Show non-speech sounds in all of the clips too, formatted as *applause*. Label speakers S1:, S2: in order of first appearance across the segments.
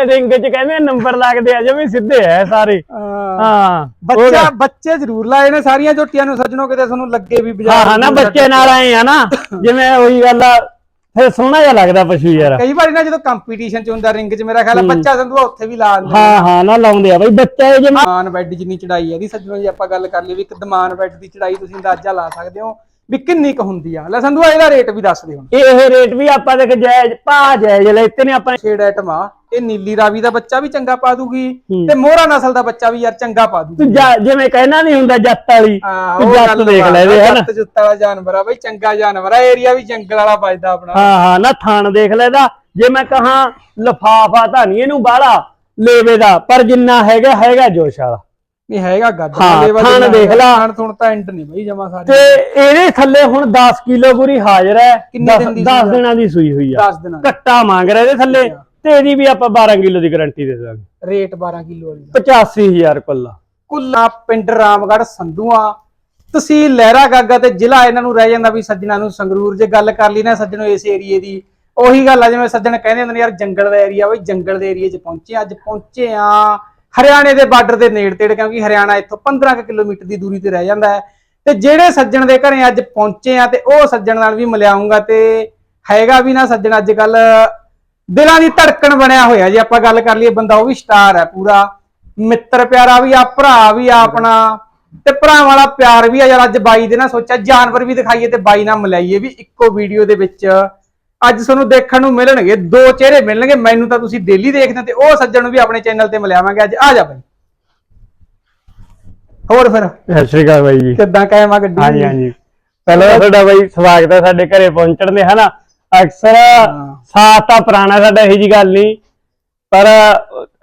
S1: Ring ਚ ਕਹਿੰਦੇ number ਲੱਗਦੇ ਆ ਜਿਵੇਂ ਸਿੱਧੇ ਐ ਸਾਰੇ। ਹਾਂ।
S2: ਬੱਚਾ ਬੱਚੇ ਜ਼ਰੂਰ ਲਾਏ ਨੇ ਸਾਰੀਆਂ ਝੋਟੀਆਂ ਨੂੰ ਸੱਜਣੋ ਕਿਤੇ ਤੁਹਾਨੂੰ ਲੱਗੇ ਵੀ ਬਾਜ਼ਾਰ
S1: ਹਾਂ ਨਾ ਬੱਚੇ ਨਾਲ ਆਏ ਆ ਨਾ *coughs* ਜਿਵੇਂ ਉਹੀ ਗੱਲ ਆ ਫਿਰ ਸੋਹਣਾ ਜਿਹਾ ਲੱਗਦਾ ਪਸ਼ੂ ਯਾਰ।
S2: ਕਈ ਵਾਰੀ ਨਾ ਜਦੋਂ ਕੰਪੀਟੀਸ਼ਨ ਚ ਹੁੰਦਾ ਰਿੰਗ ਚ ਮੇਰਾ ਖਿਆਲ ਆ ਬੱਚਾ ਸੰਧੂਆ ਉੱਥੇ ਵੀ ਲਾ ਦਿੰਦੇ
S1: ਹਾਂ ਹਾਂ ਨਾ ਲਾਉਂਦੇ ਆ ਬਈ ਬੱਚਾ ਇਹ ਜਿਵੇਂ
S2: ਦਮਾਨ ਬੈੱਡ ਜਿੰਨੀ ਚੜਾਈ ਦੀ ਸੱਜਣੋ ਜੇ ਆਪਾਂ ਗੱਲ ਕਰ ਲਈਏ ਵੀ ਇੱਕ ਦਮਾਨ ਬੈੱਡ ਦੀ ਚੜਾਈ ਤੁਸੀਂ ਅੰਦਾਜ਼ਾ ਲਾ ਸਕਦੇ ਹੋ। ਵੀ ਕਿੰਨੀ ਕੁ ਹੁੰਦੀ ਆ। ਲੈ ਸੰਧੂਆ ਇਹਦਾ ਰੇਟ ਵੀ ਦੱਸ ਦੇ ਹੁਣ।
S1: ਇਹ ਰੇਟ ਵੀ ਆਪਾਂ ਦੇਖ ਜਾਇਜ਼ ਭਾ ਜਾਇਜ਼ ਲੈਤੇ ਨੇ ਆਪਾਂ
S2: ਛੇੜ ਆਈਟਮ ਆ। ਇਹ ਨੀਲੀ ਰਾਵੀ ਦਾ ਬੱਚਾ ਵੀ ਚੰਗਾ ਪਾ ਦੂਗੀ। ਤੇ ਮੋਹਰਾ ਨਸਲ ਦਾ ਬੱਚਾ ਵੀ ਯਾਰ ਚੰਗਾ ਪਾ ਦੂਗੀ।
S1: ਤੂੰ ਜਾ- ਜਿਵੇਂ ਕਹਿਣਾ ਨਹੀਂ ਹੁੰਦਾ ਜੱਤ ਵਾਲੀ ਤੂੰ
S2: ਗੱਲ
S1: ਦੇਖ ਲੈ ਇਹਦੇ ਹਨਾ।
S2: ਜੱਤ ਜੁੱਤ ਵਾਲਾ ਜਾਨਵਰ ਆ ਬਈ ਚੰਗਾ ਜਾਨਵਰ ਆ। ਏਰੀਆ ਵੀ ਜੰਗਲ ਵਾਲਾ ਵੱਜਦਾ ਆਪਣਾ।
S1: ਹਾਂ ਹਾਂ ਨਾ ਥਾਣ ਦੇਖ ਲੈਦਾ ਜੇ ਮੈਂ ਕਹਾ ਲਫਾਫਾ ਤਾਂ ਨਹੀਂ ਇਹਨੂੰ ਬਾਹਲਾ ਲੇਵੇ ਦਾ ਪਰ ਜਿੰਨਾ ਹੈਗਾ ਹੈਗਾ ਜੋਸ਼ ਵਾਲਾ।
S2: ਨਹੀਂ ਹੈਗਾ ਗੱਡ।
S1: ਹਾਂ, ਥਣ ਦੇਖ ਲਾ।
S2: ਥਣ ਥੁਣ ਤਾਂ ਐਂਡ ਨਹੀਂ ਬਈ ਜਮਾ ਸਾਰੇ।
S1: ਤੇ ਇਹਦੇ ਥੱਲੇ ਹੁਣ 10 ਕਿਲੋ ਪੂਰੀ ਹਾਜ਼ਰ ਹੈ
S2: ਕਿੰਨੇ ਦਿਨ ਦੀ
S1: 10
S2: ਸੂਈ ਆ?
S1: ਦਿਨਾਂ ਦੀ ਸੂਈ ਹੋਈ ਆ।
S2: 10 ਦਿਨਾਂ
S1: ਕੱਟਾ ਮੰਗ ਰਿਹਾ ਇਹਦੇ ਥੱਲੇ ਤੇ ਇਹਦੀ ਵੀ ਆਪਾਂ 12 ਕਿਲੋ ਦੀ ਗਾਰੰਟੀ ਦੇ ਦਾਂਗੇ।
S2: ਰੇਟ 12 ਕਿਲੋ ਵਾਲੀ ਦਾ।
S1: 85000 ਕੁੱਲਾ।
S2: ਕੁੱਲਾ ਪਿੰਡ ਰਾਮਗੜ੍ਹ ਸੰਧੂਆ। ਤਹਿਸੀਲ ਲਹਿਰਾ ਗਾਗਾ ਤੇ ਜ਼ਿਲ੍ਹਾ ਇਹਨਾਂ ਨੂੰ ਰਹਿ ਜਾਂਦਾ ਵੀ ਸੱਜਣਾ ਨੂੰ ਸੰਗਰੂਰ। ਜੇ ਗੱਲ ਕਰ ਲਈ ਨਾ ਸੱਜਣੋ ਇਸ ਏਰੀਏ ਦੀ ਉਹੀ ਗੱਲ ਆ ਜਿਵੇਂ ਸੱਜਣ ਕਹਿੰਦੇ ਹੁੰਦੇ ਨੇ ਯਾਰ ਜੰਗਲ ਦਾ ਏਰੀਆ ਬਈ ਜੰਗਲ ਦੇ ਏਰੀਏ 'ਚ ਪਹੁੰਚੇ ਆ। ਅੱਜ ਪਹੁੰਚੇ ਆ। ਹਰਿਆਣੇ ਦੇ ਬਾਰਡਰ ਦੇ ਨੇੜੇ ਤੇੜੇ, ਕਿਉਂਕਿ ਹਰਿਆਣਾ ਇੱਥੋਂ 15 ਕੁ ਕਿਲੋਮੀਟਰ ਦੀ ਦੂਰੀ ਤੇ ਰਹਿ ਜਾਂਦਾ ਹੈ। ਤੇ ਜਿਹੜੇ ਸੱਜਣ ਦੇ ਘਰੇ ਅੱਜ ਪਹੁੰਚੇ ਆ ਤੇ ਉਹ ਸੱਜਣ ਨਾਲ ਵੀ ਮਿਲਿਆਉਂਗਾ ਤੇ ਹੈਗਾ ਵੀ ਨਾ ਸੱਜਣ, ਅੱਜ ਕੱਲ ਦਿਲਾਂ ਦੀ ਧੜਕਣ ਬਣਿਆ ਹੋਇਆ ਜੇ ਆਪਾਂ ਗੱਲ ਕਰ ਲਈਏ, ਬੰਦਾ ਉਹ ਵੀ ਸਟਾਰ ਹੈ ਪੂਰਾ। ਮਿੱਤਰ ਪਿਆਰਾ ਵੀ ਆ, ਭਰਾ ਵੀ ਆ ਆਪਣਾ। ਤੇ ਭਰਾ ਵਾਲਾ ਪਿਆਰ ਵੀ ਆ, ਯਾਰ ਅੱਜ ਬਾਈ ਦੇ ਨਾਲ ਸੋਚਿਆ, ਜਾਨਵਰ ਵੀ ਦਿਖਾਈਏ ਤੇ ਬਾਈ ਨਾਲ ਮਿਲਾਈਏ ਵੀ ਇੱਕੋ ਵੀਡੀਓ ਦੇ ਵਿੱਚ। ਅੱਜ ਤੁਹਾਨੂੰ ਦੇਖਣ ਨੂੰ ਮਿਲਣਗੇ ਦੋ ਚਿਹਰੇ ਮਿਲਣਗੇ ਮੈਨੂੰ ਤਾਂ ਤੁਸੀਂ ਡੇਲੀ ਦੇਖਦੇ ਤੇ ਉਹ ਸੱਜਣ ਨੂੰ ਵੀ ਆਪਣੇ ਚੈਨਲ ਤੇ ਮਿਲਾਵਾਂਗੇ ਅੱਜ ਆ ਜਾ ਬਾਈ। ਹੋਰ ਫਿਰ?
S1: ਸਤਿ ਸ਼੍ਰੀ ਅਕਾਲ ਬਾਈ ਜੀ।
S2: ਕਿੱਦਾਂ ਕਾਇਮ ਆ ਗੱਡੀ?
S1: ਹਾਂਜੀ ਹਾਂਜੀ। ਪਹਿਲਾਂ ਤਾਂ ਤੁਹਾਡਾ ਬਾਈ ਸਵਾਗਤ ਹੈ ਸਾਡੇ ਘਰੇ ਪਹੁੰਚਣ ਦੇ ਹਨਾ? ਅਕਸਰ ਸਾਥ ਤਾਂ ਪੁਰਾਣਾ ਸਾਡਾ ਇਹੀ ਜੀ ਗੱਲ ਨਹੀਂ ਪਰ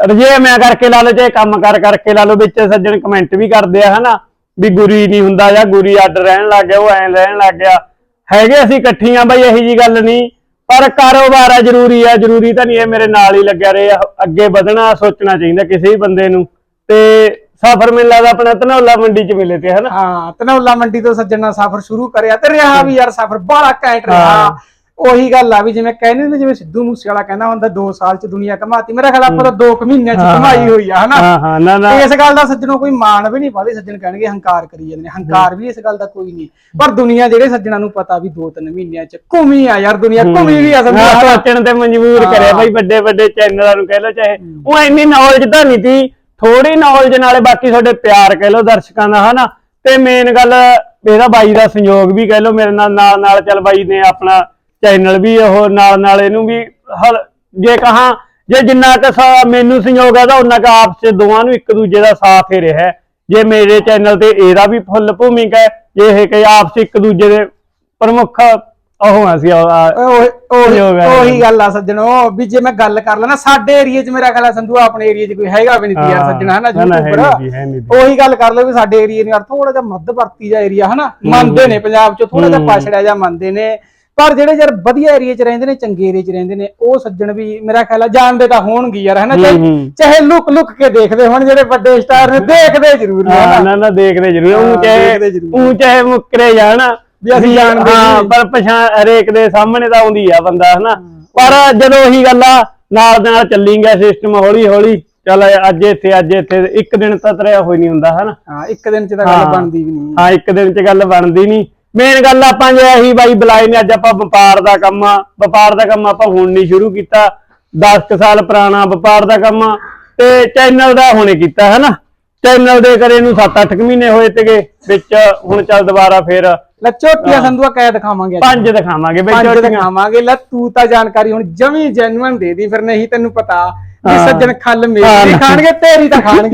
S1: ਰਜੇ ਮੈਂ ਕਰਕੇ ਲਾ ਲਓ ਚਾਹੇ ਕੰਮ ਕਰ ਕਰਕੇ ਲਾ ਲਓ ਵਿੱਚ ਸੱਜਣ ਕਮੈਂਟ ਵੀ ਕਰਦੇ ਆ ਹਨਾ? ਵੀ ਗੁਰੀ ਨਹੀਂ ਹੁੰਦਾ ਜਾਂ ਗੁਰੀ ਅੱਡ ਰਹਿਣ ਲੱਗ ਗਿਆ ਉਹ ਐਂ ਰਹਿਣ ਲੱਗ ਗਿਆ। ਹੈਗੇ ਅਸੀਂ ਇਕੱਠੀਆਂ ਬਾਈ ਇਹੀ ਜੀ ਗੱਲ ਨਹੀਂ। ਪਰ ਕਾਰੋਬਾਰ ਆ ਜ਼ਰੂਰੀ ਆ ਜ਼ਰੂਰੀ ਤਾਂ ਨਹੀਂ ਇਹ ਮੇਰੇ ਨਾਲ ਹੀ ਲੱਗਿਆ ਰਹੇ ਅੱਗੇ ਵਧਣਾ ਸੋਚਣਾ ਚਾਹੀਦਾ ਕਿਸੇ ਵੀ ਬੰਦੇ ਨੂੰ। ਤੇ ਸਫਰ ਮੈਨੂੰ ਲੱਗਦਾ ਆਪਣਾ ਧਨੌਲਾ ਮੰਡੀ ਚ ਮਿਲੇ ਤੇ ਹਨਾ?
S2: ਹਾਂ ਧਨੌਲਾ ਮੰਡੀ ਤੋਂ ਸੱਜਣ ਸਫ਼ਰ ਸ਼ੁਰੂ ਕਰਿਆ ਤੇ ਰਿਹਾ ਵੀ ਯਾਰ ਸਫ਼ਰ ਬੜਾ ਘੈਂਟ ਰਿਹਾ। ਉਹੀ ਗੱਲ ਆ ਵੀ ਜਿਵੇਂ ਕਹਿੰਦੇ ਨੇ ਜਿਵੇਂ ਸਿੱਧੂ ਮੂਸੇ ਵਾਲਾ ਕਹਿੰਦਾ ਹੁੰਦਾ 2 ਸਾਲ ਚ ਦੁਨੀਆ ਕਮਾਤੀ ਮੇਰਾ ਖਿਆਲ ਆਪਾਂ ਤਾਂ 2 ਮਹੀਨਿਆਂ ਚ ਕਮਾਈ ਹੋਈ ਆ ਹਨਾ?
S1: ਹਾਂ ਹਾਂ ਨਾ ਨਾ।
S2: ਇਸ ਗੱਲ ਦਾ ਸੱਜਣੋਂ ਕੋਈ ਮਾਣ ਵੀ ਨਹੀਂ ਪਾਦੇ ਸੱਜਣ ਕਹਿਣਗੇ ਹੰਕਾਰ ਕਰੀ ਜਾਂਦੇ ਨੇ। ਹੰਕਾਰ ਵੀ ਇਸ ਗੱਲ ਦਾ ਕੋਈ ਨਹੀਂ। ਪਰ ਦੁਨੀਆ ਜਿਹੜੇ ਸੱਜਣਾਂ ਨੂੰ ਪਤਾ ਵੀ 2-3 ਮਹੀਨਿਆਂ ਚ ਘੁੰਮੀ ਆ ਯਾਰ ਦੁਨੀਆ ਘੁੰਮੀ ਵੀ ਆ ਸਮਝਾ
S1: ਸੋਚਣ ਤੇ ਮਜਬੂਰ ਕਰਿਆ ਬਈ ਵੱਡੇ ਵੱਡੇ ਚੈਨਲਾਂ ਨੂੰ ਕਹਿ ਲੋ ਚਾਹੇ ਉਹ ਇੰਨੀ ਨੌਲੇਜ ਤਾਂ ਨਹੀਂ ਤੀ ਥੋੜੀ ਨੌਲੇਜ ਨਾਲੇ ਬਾਕੀ ਤੁਹਾਡੇ ਪਿਆਰ ਕਹਿ ਲੋ ਦਰਸ਼ਕਾਂ ਦਾ ਹਨਾ? ਤੇ ਮੇਨ ਗੱਲ ਇਹਦਾ ਬਾਈ ਦਾ ਸੰਯੋਗ ਵੀ ਕਹਿ ਲੋ ਮੇਰੇ ਨਾਲ ਨਾਲ ਚੱਲ ਬਾਈ ਨੇ ਆਪਣਾ ਚੈਨਲ ਵੀ ਉਹ ਨਾਲ ਨਾਲ ਇਹਨੂੰ ਵੀ ਹਲ- ਜੇ ਕਹਾ ਜੇ ਜਿੰਨਾ ਕੁ ਮੈਨੂੰ ਸੰਯੋਗ ਹੈ ਤਾਂ ਉਹਨਾਂ ਕੁ ਆਪਸ ਦੋਵਾਂ ਨੂੰ ਇੱਕ ਦੂਜੇ ਦਾ ਸਾਥ ਹੀ ਰਿਹਾ। ਜੇ ਮੇਰੇ ਚੈਨਲ ਤੇ ਇਹਦਾ ਵੀ ਫੁੱਲ ਭੂਮਿਕਾ ਹੈ ਜੇ ਇਹ ਕਿ ਆਪਸ ਇੱਕ ਦੂਜੇ ਦੇ ਪ੍ਰਮੁੱਖ ਉਹ ਆ ਸੀ ਉਹ-
S2: ਗੱਲ ਆ ਸੱਜਣੋ ਵੀ ਜੇ ਮੈਂ ਗੱਲ ਕਰ ਲਾਂ ਨਾ ਸਾਡੇ ਏਰੀਏ 'ਚ ਮੇਰਾ ਖਿਆਲ ਸੰਧੂ ਆਪਣੇ ਏਰੀਏ 'ਚ ਕੋਈ ਹੈਗਾ ਵੀ ਨਹੀਂ ਯਾਰ ਸੱਜਣਾ ਹਨਾ
S1: ਜੀ, ਜੀ।
S2: ਉਹੀ ਗੱਲ ਕਰ ਲਓ ਵੀ ਸਾਡੇ ਏਰੀਏ ਨੇ ਥੋੜਾ ਜਿਹਾ ਮੱਧਵਰਤੀ ਜਿਹਾ ਏਰੀਆ ਹਨਾ ਮੰਨਦੇ ਨੇ ਪੰਜਾਬ 'ਚ ਥੋੜਾ ਜਿਹਾ ਪਛੜਿਆ ਜਿਹਾ ਮੰਨਦੇ ਨੇ। ਪਰ ਜਿਹੜੇ ਯਾਰ ਵਧੀਆ ਏਰੀਏ 'ਚ ਰਹਿੰਦੇ ਨੇ ਚੰਗੇ ਏਰੀਏ 'ਚ ਰਹਿੰਦੇ ਨੇ ਉਹ ਸੱਜਣ ਵੀ ਮੇਰਾ ਖਿਆਲ ਆ ਜਾਣਦੇ ਤਾਂ ਹੋਣਗੇ ਯਾਰ ਹਨਾ ਚਾਹੇ ਲੁਕ ਲੁਕ ਕੇ ਦੇਖਦੇ ਹੋਣ ਜਿਹੜੇ ਵੱਡੇ ਸਟਾਰ ਨੇ ਦੇਖਦੇ ਜ਼ਰੂਰ ਨੇ ਹਨਾ।
S1: ਨਾ ਨਾ ਦੇਖਦੇ ਜ਼ਰੂਰ ਉਹ ਚਾਹੇ। ਉਹ ਚਾਹੇ ਮੁੱਕਰੇ ਜਾਣ
S2: ਵੀ ਅਸੀਂ ਜਾਣਦੇ
S1: ਹਾਂ। ਪਰ ਪਛਾਣ ਹਰੇਕ ਦੇ ਸਾਹਮਣੇ ਤਾਂ ਆਉਂਦੀ ਆ ਬੰਦਾ ਹਨਾ। ਪਰ ਜਦੋਂ ਉਹੀ ਗੱਲ ਆ ਨਾਲ ਨਾਲ ਚੱਲੀ ਗਿਆ ਸਿਸਟਮ ਹੌਲੀ ਹੌਲੀ ਚੱਲ ਅੱਜ ਇੱਥੇ ਅੱਜ ਇੱਥੇ ਇੱਕ ਦਿਨ ਤਾਂ ਤਰਿਆ ਹੋਈ ਨਹੀਂ ਹੁੰਦਾ ਹਨਾ।
S2: ਹਾਂ ਇੱਕ ਦਿਨ 'ਚ ਤਾਂ ਗੱਲ। ਬਣਦੀ ਵੀ ਨਹੀਂ।
S1: ਹਾਂ ਇੱਕ ਦਿਨ ਚ ਗੱਲ ਬਣਦੀ ਨਹੀਂ। ਮੇਨ ਗੱਲ ਆਪਾਂ ਜੇ ਇਹੀ ਬਾਈ ਬੁਲਾਏ ਨੇ ਅੱਜ ਆਪਾਂ ਵਪਾਰ ਦਾ ਕੰਮ ਆ। ਵਪਾਰ ਦਾ ਕੰਮ ਆਪਾਂ ਹੁਣ ਨਹੀਂ ਸ਼ੁਰੂ ਕੀਤਾ। 10 ਕੁ ਸਾਲ ਪੁਰਾਣਾ ਵਪਾਰ ਦਾ ਕੰਮ ਤੇ ਚੈਨਲ ਦਾ ਹੁਣੇ ਕੀਤਾ ਹੈ ਨਾ ਚੈਨਲ ਦੇ ਕਰੇ ਨੂੰ 7-8 ਮਹੀਨੇ ਹੋਏ ਤੇਗੇ ਵਿੱਚ ਹੁਣ ਚੱਲ ਦੁਬਾਰਾ ਫੇਰ
S2: ਲੈ ਸੰਧੂਆ ਕਹਿ ਦਿਖਾਵਾਂਗੇ।
S1: ਪੰਜ ਦਿਖਾਵਾਂਗੇ ਬਈ
S2: ਪੰਜ। ਦਿਖਾਵਾਂਗੇ। ਲੈ ਤੂੰ ਤਾਂ ਜਾਣਕਾਰੀ ਹੁਣ ਜਮੀ ਜੈਨੂਅਨ ਦੇ ਦੀ ਫਿਰ ਨਹੀਂ ਤੈਨੂੰ ਪਤਾ ਵੀ
S1: ਹਾਂ।
S2: ਸੱਜਣ ਖੱਲ। ਮੇਰੀ ਖਾਣਗੇ ਤੇਰੀ ਤਾਂ ਖਾਣਗੇ।